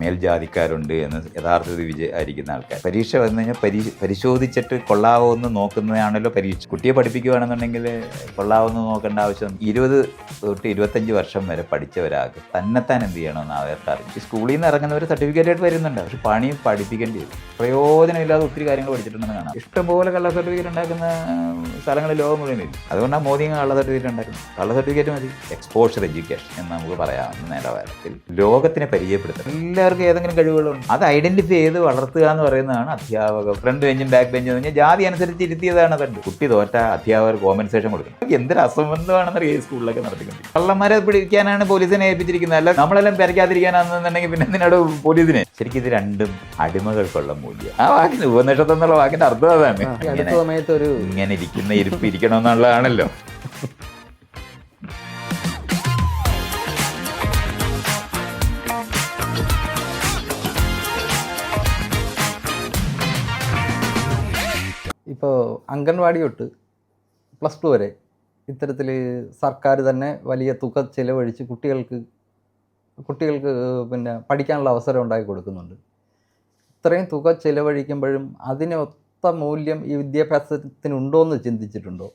മേൽജാതിക്കാരുണ്ട് എന്ന് യഥാർത്ഥത്തിൽ വിചാരിക്കുന്ന ആൾക്കാർ. പരീക്ഷ വന്നു കഴിഞ്ഞാൽ പരീ പരിശോധിച്ചിട്ട് കൊള്ളാവോ എന്ന് നോക്കുന്നതാണല്ലോ പരീക്ഷ. കുട്ടിയെ പഠിപ്പിക്കുകയാണെന്നുണ്ടെങ്കിൽ കൊള്ളാവോ എന്ന് നോക്കേണ്ട ആവശ്യം ഇരുപത് തൊട്ട് ഇരുപത്തഞ്ച് വർഷം വരെ പഠിച്ച ഒരാൾക്ക് തന്നെത്താൻ എന്ത് ചെയ്യണമെന്ന് അവർക്ക് ഈ സ്കൂളിൽ നിന്ന് ഇറങ്ങുന്നവർ സർട്ടിഫിക്കറ്റ് ആയിട്ട് വരുന്നുണ്ട്. പക്ഷെ പണി പഠിപ്പിക്കേണ്ടി വരും. പ്രയോജനമില്ലാതെ ഒത്തിരി കാര്യങ്ങൾ പഠിച്ചിട്ടുണ്ടെന്ന് കാണാം. ഇഷ്ടംപോലെ കള്ള സർട്ടിഫിക്കറ്റ് ഉണ്ടാക്കുന്ന സ്ഥലങ്ങൾ ലോകം മുഴുവനില്ല അതുകൊണ്ടാണ് മോദി കള്ള സർട്ടിഫിക്കറ്റ് ഉണ്ടാക്കുന്നത്. കള്ള സർട്ടിഫിക്കറ്റ് മതി. എക്സ്പോഷർ എഡ്യൂക്കേഷൻ എന്ന് നമുക്ക് പറയാവുന്ന നിലവാരത്തിൽ ലോകത്തിനെ പരിചയപ്പെടുത്തണം. എല്ലാവർക്കും ഏതെങ്കിലും കഴിവുകളുണ്ട്? അത് ഐഡന്റിഫൈ ചെയ്ത് വളർത്തുക എന്ന് പറയുന്നതാണ് അധ്യാപകർ ഫ്രണ്ട് ബെഞ്ചും ബാക്ക് ബെഞ്ചും എന്ന് പറഞ്ഞാൽ ജാതി അനുസരിച്ച് ഇരുത്തിയതാണ് അതുണ്ട് കുട്ടി തോറ്റ അധ്യാപകർ കോമ്പൻസേഷൻ കൊടുക്കണം. എന്തൊരു അസംബന്ധമാണെന്ന് ഈ സ്കൂളിലൊക്കെ നടത്തിക്കുന്നത് കള്ളന്മാരെ പിടിക്കാനാണ് പോലീസിനെ ഏൽപ്പിച്ചിരിക്കുന്നത്. അല്ല നമ്മളെല്ലാം പെരക്കാതിരിക്കാനാണെന്നുണ്ടെങ്കിൽ പിന്നെ എന്തിനാണ് പോലീസിനെ? ശരിക്കും ഇത് രണ്ടും അടിമകൾക്കുള്ള മൂല്യം. ആ വാക്കിന് ഉപനിഷത്തം എന്നുള്ള വാക്കിന്റെ അർത്ഥം അതാണ്. ഇങ്ങനെ ഇരിക്കുന്ന ഇരിപ്പ് ഇരിക്കണമെന്നുള്ളതാണല്ലോ. ഇപ്പോൾ അംഗൻവാടി തൊട്ട് പ്ലസ് ടു വരെ ഇത്തരത്തിൽ സർക്കാർ തന്നെ വലിയ തുക ചിലവഴിച്ച് കുട്ടികൾക്ക് കുട്ടികൾക്ക് പിന്നെ പഠിക്കാനുള്ള അവസരം ഉണ്ടാക്കി കൊടുക്കുന്നുണ്ട്. ഇത്രയും തുക ചിലവഴിക്കുമ്പോഴും അതിനൊത്ത മൂല്യം ഈ വിദ്യാഭ്യാസത്തിനുണ്ടോ എന്ന് ചിന്തിച്ചിട്ടുണ്ടോ?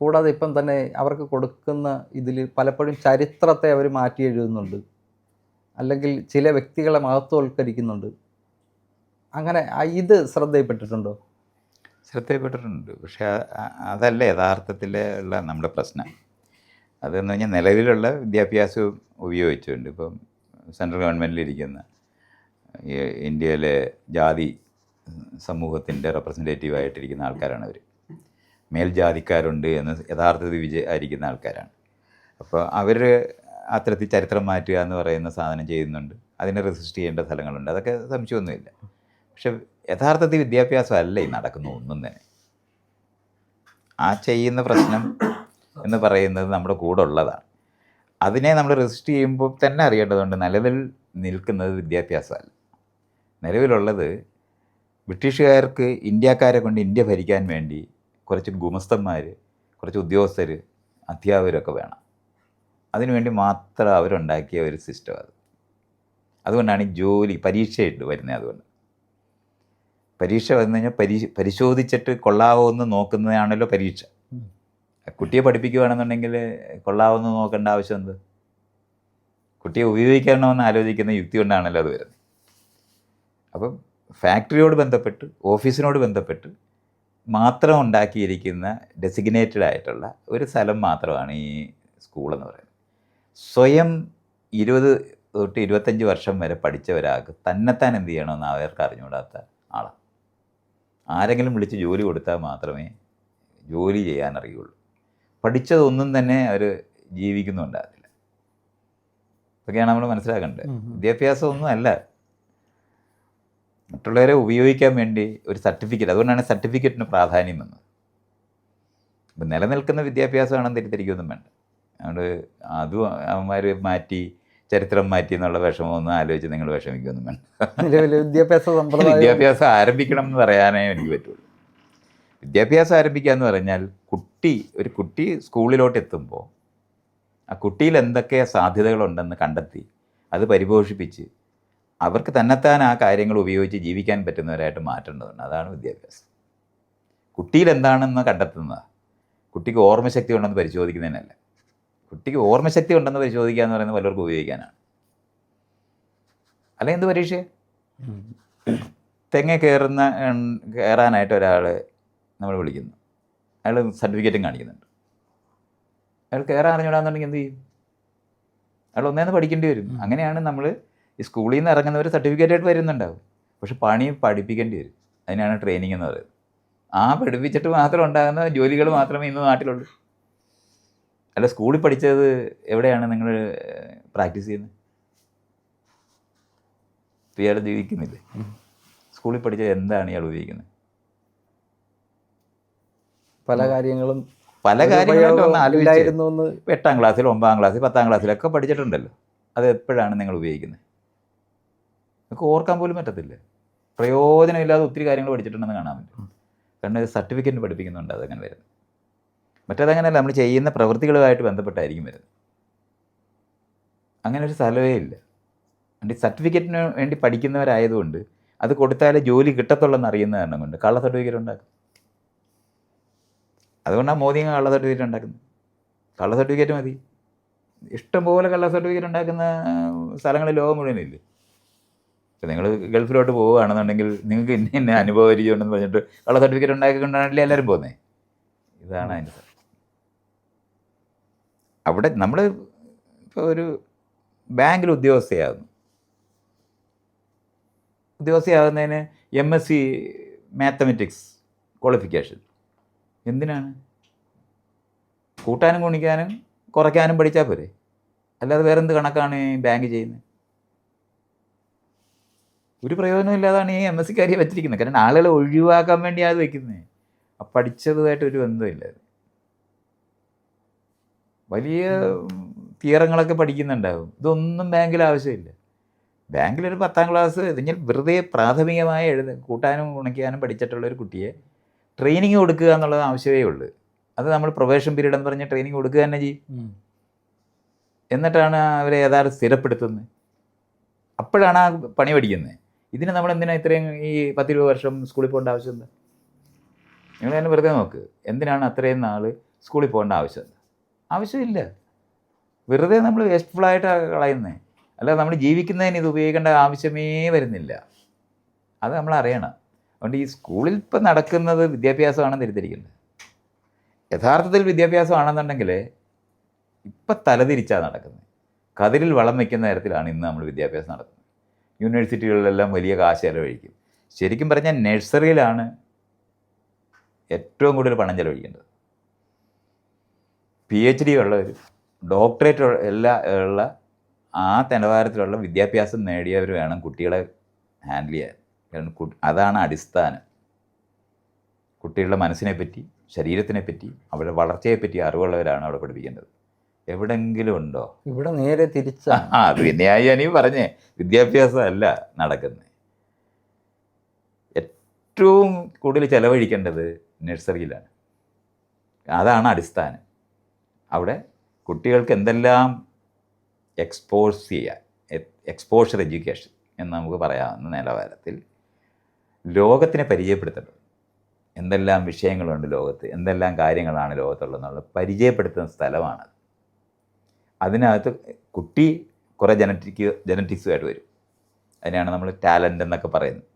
കൂടാതെ ഇപ്പം തന്നെ അവർക്ക് കൊടുക്കുന്ന ഇതിൽ പലപ്പോഴും ചരിത്രത്തെ അവർ മാറ്റി എഴുതുന്നുണ്ട്. അല്ലെങ്കിൽ ചില വ്യക്തികളെ മഹത്വവൽക്കരിക്കുന്നുണ്ട്. അങ്ങനെ ഇത് ശ്രദ്ധയിൽപ്പെട്ടിട്ടുണ്ടോ? ശ്രദ്ധയിൽപ്പെട്ടിട്ടുണ്ട് പക്ഷേ അതല്ല യഥാർത്ഥത്തിൽ ഉള്ള നമ്മുടെ പ്രശ്നം. അതെന്ന് പറഞ്ഞാൽ നിലവിലുള്ള വിദ്യാഭ്യാസവും ഉപയോഗിച്ചുകൊണ്ട് ഇപ്പം സെൻട്രൽ ഗവൺമെന്റിലിരിക്കുന്ന ഇന്ത്യയിലെ ജാതി സമൂഹത്തിന്റെ റെപ്രസെന്റേറ്റീവ് ആയിട്ടിരിക്കുന്ന ആൾക്കാരാണ് അവർ മേൽജാതിക്കാരുണ്ട് എന്ന് യഥാർത്ഥത്തിൽ വിചാരിക്കുന്ന ആൾക്കാരാണ്. അപ്പോൾ അവർ അത്തരത്തിൽ ചരിത്രം മാറ്റുക എന്ന് പറയുന്ന സാധനം ചെയ്യുന്നുണ്ട്. അതിനെ റെസിസ്റ്റ് ചെയ്യേണ്ട സ്ഥലങ്ങളുണ്ട്. അതൊക്കെ സംശയമൊന്നുമില്ല. പക്ഷെ യഥാർത്ഥത്തിൽ വിദ്യാഭ്യാസം അല്ല ഈ നടക്കുന്ന ഒന്നും തന്നെ. ആ ചെയ്യുന്ന പ്രശ്നം എന്ന് പറയുന്നത് നമ്മുടെ കൂടെ ഉള്ളതാണ്. അതിനെ നമ്മൾ റെസിസ്റ്റ് ചെയ്യുമ്പോൾ തന്നെ അറിയേണ്ടതുണ്ട് നിലവിൽ നിൽക്കുന്നത് വിദ്യാഭ്യാസമല്ല. നിലവിലുള്ളത് ബ്രിട്ടീഷുകാർക്ക് ഇന്ത്യക്കാരെ കൊണ്ട് ഇന്ത്യ ഭരിക്കാൻ വേണ്ടി കുറച്ച് ഗുമസ്തന്മാർ കുറച്ച് ഉദ്യോഗസ്ഥർ അധ്യാപകരൊക്കെ വേണം. അതിനുവേണ്ടി മാത്രം അവരുണ്ടാക്കിയ ഒരു സിസ്റ്റം അത്. അതുകൊണ്ടാണ് ജോലി പരീക്ഷയിട്ട് വരുന്നത് അതുകൊണ്ട്. പരീക്ഷ വന്നു കഴിഞ്ഞാൽ പരീ പരിശോധിച്ചിട്ട് കൊള്ളാവോ എന്ന് നോക്കുന്നതാണല്ലോ പരീക്ഷ. കുട്ടിയെ പഠിപ്പിക്കുകയാണെന്നുണ്ടെങ്കിൽ കൊള്ളാവോ എന്ന് നോക്കേണ്ട ആവശ്യം എന്ത്? കുട്ടിയെ ഉപയോഗിക്കണമെന്ന് ആലോചിക്കുന്ന യുക്തി കൊണ്ടാണല്ലോ അത് വരുന്നത്. അപ്പം ഫാക്ടറിയോട് ബന്ധപ്പെട്ട് ഓഫീസിനോട് ബന്ധപ്പെട്ട് മാത്രം ഉണ്ടാക്കിയിരിക്കുന്ന ഡെസിഗ്നേറ്റഡ് ആയിട്ടുള്ള ഒരു സ്ഥലം മാത്രമാണ് ഈ സ്കൂളെന്ന് പറയുന്നത്. സ്വയം ഇരുപത് തൊട്ട് ഇരുപത്തഞ്ച് വർഷം വരെ പഠിച്ച ഒരാൾക്ക് തന്നെത്താൻ എന്ത് ചെയ്യണമെന്ന് അവർക്ക് അറിഞ്ഞുകൂടാത്ത ആരെങ്കിലും വിളിച്ച് ജോലി കൊടുത്താൽ മാത്രമേ ജോലി ചെയ്യാൻ അറിയുള്ളൂ പഠിച്ചതൊന്നും തന്നെ അവർ ജീവിക്കുന്നുണ്ടാകില്ല ഇതൊക്കെയാണ് നമ്മൾ മനസ്സിലാക്കേണ്ടത്. വിദ്യാഭ്യാസം ഒന്നും അല്ല. മറ്റുള്ളവരെ ഉപയോഗിക്കാൻ വേണ്ടി ഒരു സർട്ടിഫിക്കറ്റ് അതുകൊണ്ടാണ് സർട്ടിഫിക്കറ്റിന് പ്രാധാന്യം വന്നത്. ഇപ്പം നിലനിൽക്കുന്ന വിദ്യാഭ്യാസമാണെന്ന് തെറ്റിദ്ധരിക്കൊന്നും വേണ്ട. അതുകൊണ്ട് അതും അവന്മാർ മാറ്റി ചരിത്രം മാറ്റി എന്നുള്ള വിഷമമൊന്നും ആലോചിച്ച് നിങ്ങൾ വിഷമിക്കൊന്നും വേണ്ട. വിദ്യാഭ്യാസ വിദ്യാഭ്യാസം ആരംഭിക്കണം എന്ന് പറയാനേ എനിക്ക് പറ്റുള്ളൂ. വിദ്യാഭ്യാസം ആരംഭിക്കുക എന്ന് പറഞ്ഞാൽ കുട്ടി ഒരു കുട്ടി സ്കൂളിലോട്ട് എത്തുമ്പോൾ ആ കുട്ടിയിൽ എന്തൊക്കെ സാധ്യതകളുണ്ടെന്ന് കണ്ടെത്തി അത് പരിപോഷിപ്പിച്ച് അവർക്ക് തന്നെത്താൻ ആ കാര്യങ്ങൾ ഉപയോഗിച്ച് ജീവിക്കാൻ പറ്റുന്നവരായിട്ട് മാറ്റേണ്ടതുണ്ട്. അതാണ് വിദ്യാഭ്യാസം. കുട്ടിയിൽ എന്താണെന്ന് കണ്ടെത്തുന്നത്? കുട്ടിക്ക് ഓർമ്മശക്തി ഉണ്ടെന്ന് പരിശോധിക്കുന്നതിനല്ല. കുട്ടിക്ക് ഓർമ്മശക്തി ഉണ്ടെന്ന് പരിശോധിക്കുക എന്ന് പറയുന്നത് പലർക്കും ഉപയോഗിക്കാനാണ്. അല്ല എന്ത് പരീക്ഷ. തെങ്ങ കയറുന്ന കയറാനായിട്ട് ഒരാൾ നമ്മൾ വിളിക്കുന്നു. അയാൾ സർട്ടിഫിക്കറ്റും കാണിക്കുന്നുണ്ട്. അയാൾ കയറാൻ അറിഞ്ഞൂടാന്നുണ്ടെങ്കിൽ എന്ത് ചെയ്യും? അയാൾ ഒന്നേന്ന് പഠിക്കേണ്ടി വരും. അങ്ങനെയാണ് നമ്മൾ ഈ സ്കൂളിൽ നിന്ന് ഇറങ്ങുന്നവർ സർട്ടിഫിക്കറ്റ് ആയിട്ട് വരുന്നുണ്ടാവും. പക്ഷെ പണി പഠിപ്പിക്കേണ്ടി വരും. അതിനാണ് ട്രെയിനിങ് എന്ന് പറയുന്നത്. ആ പഠിപ്പിച്ചിട്ട് മാത്രം ഉണ്ടാകുന്ന ജോലികൾ മാത്രമേ ഇന്ന് നാട്ടിലുള്ളൂ. അല്ല സ്കൂളിൽ പഠിച്ചത് എവിടെയാണ് നിങ്ങൾ പ്രാക്ടീസ് ചെയ്യുന്നത്? ഇയാൾ ജീവിക്കുന്നില്ലേ. സ്കൂളിൽ പഠിച്ചത് എന്താണ് ഇയാൾ ഉപയോഗിക്കുന്നത്? പല കാര്യങ്ങളും പല കാര്യങ്ങളും എട്ടാം ക്ലാസ്സിൽ ഒമ്പതാം ക്ലാസ്സിൽ പത്താം ക്ലാസ്സിലൊക്കെ പഠിച്ചിട്ടുണ്ടല്ലോ. അത് എപ്പോഴാണ് നിങ്ങൾ ഉപയോഗിക്കുന്നത്? നിങ്ങൾക്ക് ഓർക്കാൻ പോലും പറ്റത്തില്ല. പ്രയോജനമില്ലാതെ ഒത്തിരി കാര്യങ്ങൾ പഠിച്ചിട്ടുണ്ടെന്ന് കാണാൻ പറ്റും. കാരണം സർട്ടിഫിക്കറ്റ് പഠിപ്പിക്കുന്നുണ്ട് അതങ്ങനെ വരുന്നത്. മറ്റേതങ്ങനെയല്ല നമ്മൾ ചെയ്യുന്ന പ്രവൃത്തികളുമായിട്ട് ബന്ധപ്പെട്ടായിരിക്കും വരുന്നത്. അങ്ങനെ ഒരു സ്ഥലമേ ഇല്ല. അതിന്റെ സർട്ടിഫിക്കറ്റിന് വേണ്ടി പഠിക്കുന്നവരായതുകൊണ്ട് അത് കൊടുത്താലേ ജോലി കിട്ടത്തുള്ളെന്ന് അറിയുന്ന കാരണം കൊണ്ട് കള്ള സർട്ടിഫിക്കറ്റ് ഉണ്ടാക്കും. അതുകൊണ്ടാണ് മോദി കള്ള സർട്ടിഫിക്കറ്റ് ഉണ്ടാക്കുന്നത്. കള്ള സർട്ടിഫിക്കറ്റ് മതി. ഇഷ്ടംപോലെ കള്ള സർട്ടിഫിക്കറ്റ് ഉണ്ടാക്കുന്ന സ്ഥലങ്ങൾ ലോകം മുഴുവനില്ലേ? ഇപ്പം നിങ്ങൾ ഗൾഫിലോട്ട് പോവുകയാണെന്നുണ്ടെങ്കിൽ നിങ്ങൾക്ക് ഇന്ന ഇന്ന അനുഭവം ഇരിക്കുന്നുണ്ടെന്ന് പറഞ്ഞിട്ട് കള്ള സർട്ടിഫിക്കറ്റ് ഉണ്ടാക്കിക്കൊണ്ടാണല്ലേ എല്ലാവരും പോകുന്നത് ഇതാണ് അതിന്റെ. അവിടെ നമ്മൾ ഇപ്പോൾ ഒരു ബാങ്കിൽ ഉദ്യോഗസ്ഥയാകുന്നു. ഉദ്യോഗസ്ഥയാകുന്നതിന് M S C mathematics qualification എന്തിനാണ്? കൂട്ടാനും ഗുണിക്കാനും കുറയ്ക്കാനും പഠിച്ചാൽ പോരെ? അല്ലാതെ വേറെ എന്ത് കണക്കാണ് ഈ ബാങ്ക് ചെയ്യുന്നത് ഒരു പ്രയോജനമില്ലാതാണ് ഈ എം എസ് സിക്കാരിയെ വെച്ചിരിക്കുന്നത്. കാരണം ആളുകളെ ഒഴിവാക്കാൻ വേണ്ടിയാണ് അത് വെക്കുന്നത് പഠിച്ചതുമായിട്ട് ഒരു ബന്ധമില്ല. വലിയ തിയറങ്ങളൊക്കെ പഠിക്കുന്നുണ്ടാവും. ഇതൊന്നും ബാങ്കിൽ ആവശ്യമില്ല. ബാങ്കിലൊരു പത്താം ക്ലാസ് ഇതിഞ്ഞാൽ വെറുതെ പ്രാഥമികമായി എഴുത കൂട്ടാനും ഉണക്കാനും പഠിച്ചിട്ടുള്ള ഒരു കുട്ടിയെ ട്രെയിനിങ് കൊടുക്കുക എന്നുള്ളത് ആവശ്യമേ ഉള്ളൂ. അത് നമ്മൾ പ്രൊബേഷൻ പീരീഡ് എന്ന് പറഞ്ഞ് ട്രെയിനിങ് കൊടുക്കുക തന്നെ ചെയ്യും. എന്നിട്ടാണ് അവരെ യഥാർത്ഥ സ്ഥിരപ്പെടുത്തുന്നത്. അപ്പോഴാണ് ആ പണി പഠിക്കുന്നത്. ഇതിന് നമ്മൾ എന്തിനാ ഇത്രയും ഈ പത്തിരുപത് വർഷം സ്കൂളിൽ പോകേണ്ട ആവശ്യം എന്താ? നിങ്ങൾ തന്നെ വെറുതെ നോക്ക്. എന്തിനാണ് അത്രയും നാൾ സ്കൂളിൽ പോകേണ്ട ആവശ്യം ആവശ്യമില്ല. വെറുതെ നമ്മൾ വേസ്റ്റ്ഫുള്ളായിട്ടാണ് കളയുന്നത് അല്ല നമ്മൾ ജീവിക്കുന്നതിന് ഇത് ഉപയോഗിക്കേണ്ട ആവശ്യമേ വരുന്നില്ല. അത് നമ്മൾ അറിയണം. അതുകൊണ്ട് ഈ സ്കൂളിൽ ഇപ്പം നടക്കുന്നത് വിദ്യാഭ്യാസമാണെന്ന് തിരിത്തിരിക്കുന്നത് യഥാർത്ഥത്തിൽ വിദ്യാഭ്യാസമാണെന്നുണ്ടെങ്കിൽ ഇപ്പം തലതിരിച്ചാണ് നടക്കുന്നത്. കതിരിൽ വളം വയ്ക്കുന്ന തരത്തിലാണ് ഇന്ന് നമ്മൾ വിദ്യാഭ്യാസം നടത്തുന്നത് യൂണിവേഴ്സിറ്റികളിലെല്ലാം വലിയ കാശ് ചിലവഴിക്കും. ശരിക്കും പറഞ്ഞാൽ നഴ്സറിയിലാണ് ഏറ്റവും കൂടുതൽ പണം ചെലവഴിക്കേണ്ടത്. പി എച്ച് ഡി ഉള്ളവർ ഡോക്ടറേറ്റ് എല്ലാ ഉള്ള ആ നിലവാരത്തിലുള്ള വിദ്യാഭ്യാസം നേടിയവർ വേണം കുട്ടികളെ ഹാൻഡിൽ ചെയ്യാൻ. കാരണം അതാണ് അടിസ്ഥാനം. കുട്ടികളുടെ മനസ്സിനെ പറ്റി ശരീരത്തിനെ പറ്റി അവരുടെ വളർച്ചയെ പറ്റി അറിവുള്ളവരാണ് അവിടെ പഠിപ്പിക്കേണ്ടത്. എവിടെങ്കിലും ഉണ്ടോ? ഇവിടെ നേരെ തിരിച്ചാണ് ആ അത് തന്നെയായി ഞാനീ പറഞ്ഞേ വിദ്യാഭ്യാസമല്ല നടക്കുന്നത് ഏറ്റവും കൂടുതൽ ചെലവഴിക്കേണ്ടത് നഴ്സറിയിലാണ്. അതാണ് അടിസ്ഥാനം. അവിടെ കുട്ടികൾക്ക് എന്തെല്ലാം എക്സ്പോസ് ചെയ്യാൻ എക്സ്പോഷർ എഡ്യൂക്കേഷൻ എന്ന് നമുക്ക് പറയാവുന്ന നിലവാരത്തിൽ ലോകത്തിനെ പരിചയപ്പെടുത്തേണ്ടത് എന്തെല്ലാം വിഷയങ്ങളുണ്ട് ലോകത്ത് എന്തെല്ലാം കാര്യങ്ങളാണ് ലോകത്തുള്ളതെന്നുള്ള പരിചയപ്പെടുത്തുന്ന സ്ഥലമാണ് അതിനകത്ത് കുട്ടി കുറേ ജനറ്റിക് ജനറ്റിക്സുമായിട്ട് വരും. അതിനാണ് നമ്മൾ ടാലന്റ് എന്നൊക്കെ പറയുന്നത്.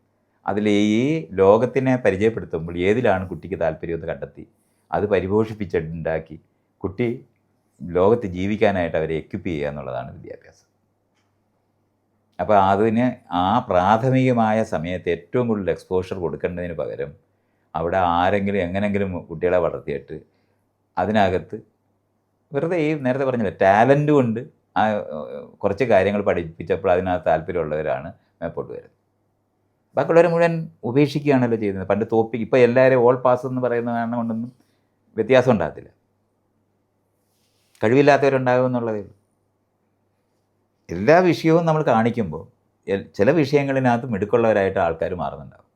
അതിൽ ഈ ലോകത്തിനെ പരിചയപ്പെടുത്തുമ്പോൾ ഏതിലാണ് കുട്ടിക്ക് താല്പര്യം എന്ന് കണ്ടെത്തി അത് പരിപോഷിപ്പിച്ചുണ്ടാക്കി കുട്ടി ലോകത്ത് ജീവിക്കാനായിട്ട് അവരെ എക്യുപ്പ് ചെയ്യുക എന്നുള്ളതാണ് വിദ്യാഭ്യാസം. അപ്പോൾ അതിന് ആ പ്രാഥമികമായ സമയത്ത് ഏറ്റവും കൂടുതൽ എക്സ്പോഷർ കൊടുക്കേണ്ടതിന് പകരം അവിടെ ആരെങ്കിലും എങ്ങനെങ്കിലും കുട്ടികളെ വളർത്തിയിട്ട് അതിനകത്ത് വെറുതെ ഈ നേരത്തെ പറഞ്ഞില്ല ടാലന്റ് കൊണ്ട് ആ കുറച്ച് കാര്യങ്ങൾ പഠിപ്പിച്ചപ്പോൾ അതിനകത്ത് താല്പര്യമുള്ളവരാണ് മേപ്പോട്ട് വരുന്നത്. ബാക്കിയുള്ളവരെ മുഴുവൻ ഉപേക്ഷിക്കുകയാണല്ലോ ചെയ്യുന്നത്. പണ്ട് തോപ്പി ഇപ്പോൾ എല്ലാവരും ഓൾ പാസ് എന്ന് പറയുന്ന കാരണം കൊണ്ടൊന്നും വ്യത്യാസം ഉണ്ടാകത്തില്ല. കഴിവില്ലാത്തവരുണ്ടാകും എന്നുള്ളതേ എല്ലാ വിഷയവും നമ്മൾ കാണിക്കുമ്പോൾ ചില വിഷയങ്ങളിനകത്ത് മിടുക്കുള്ളവരായിട്ട് ആൾക്കാർ മാറുന്നുണ്ടാവും.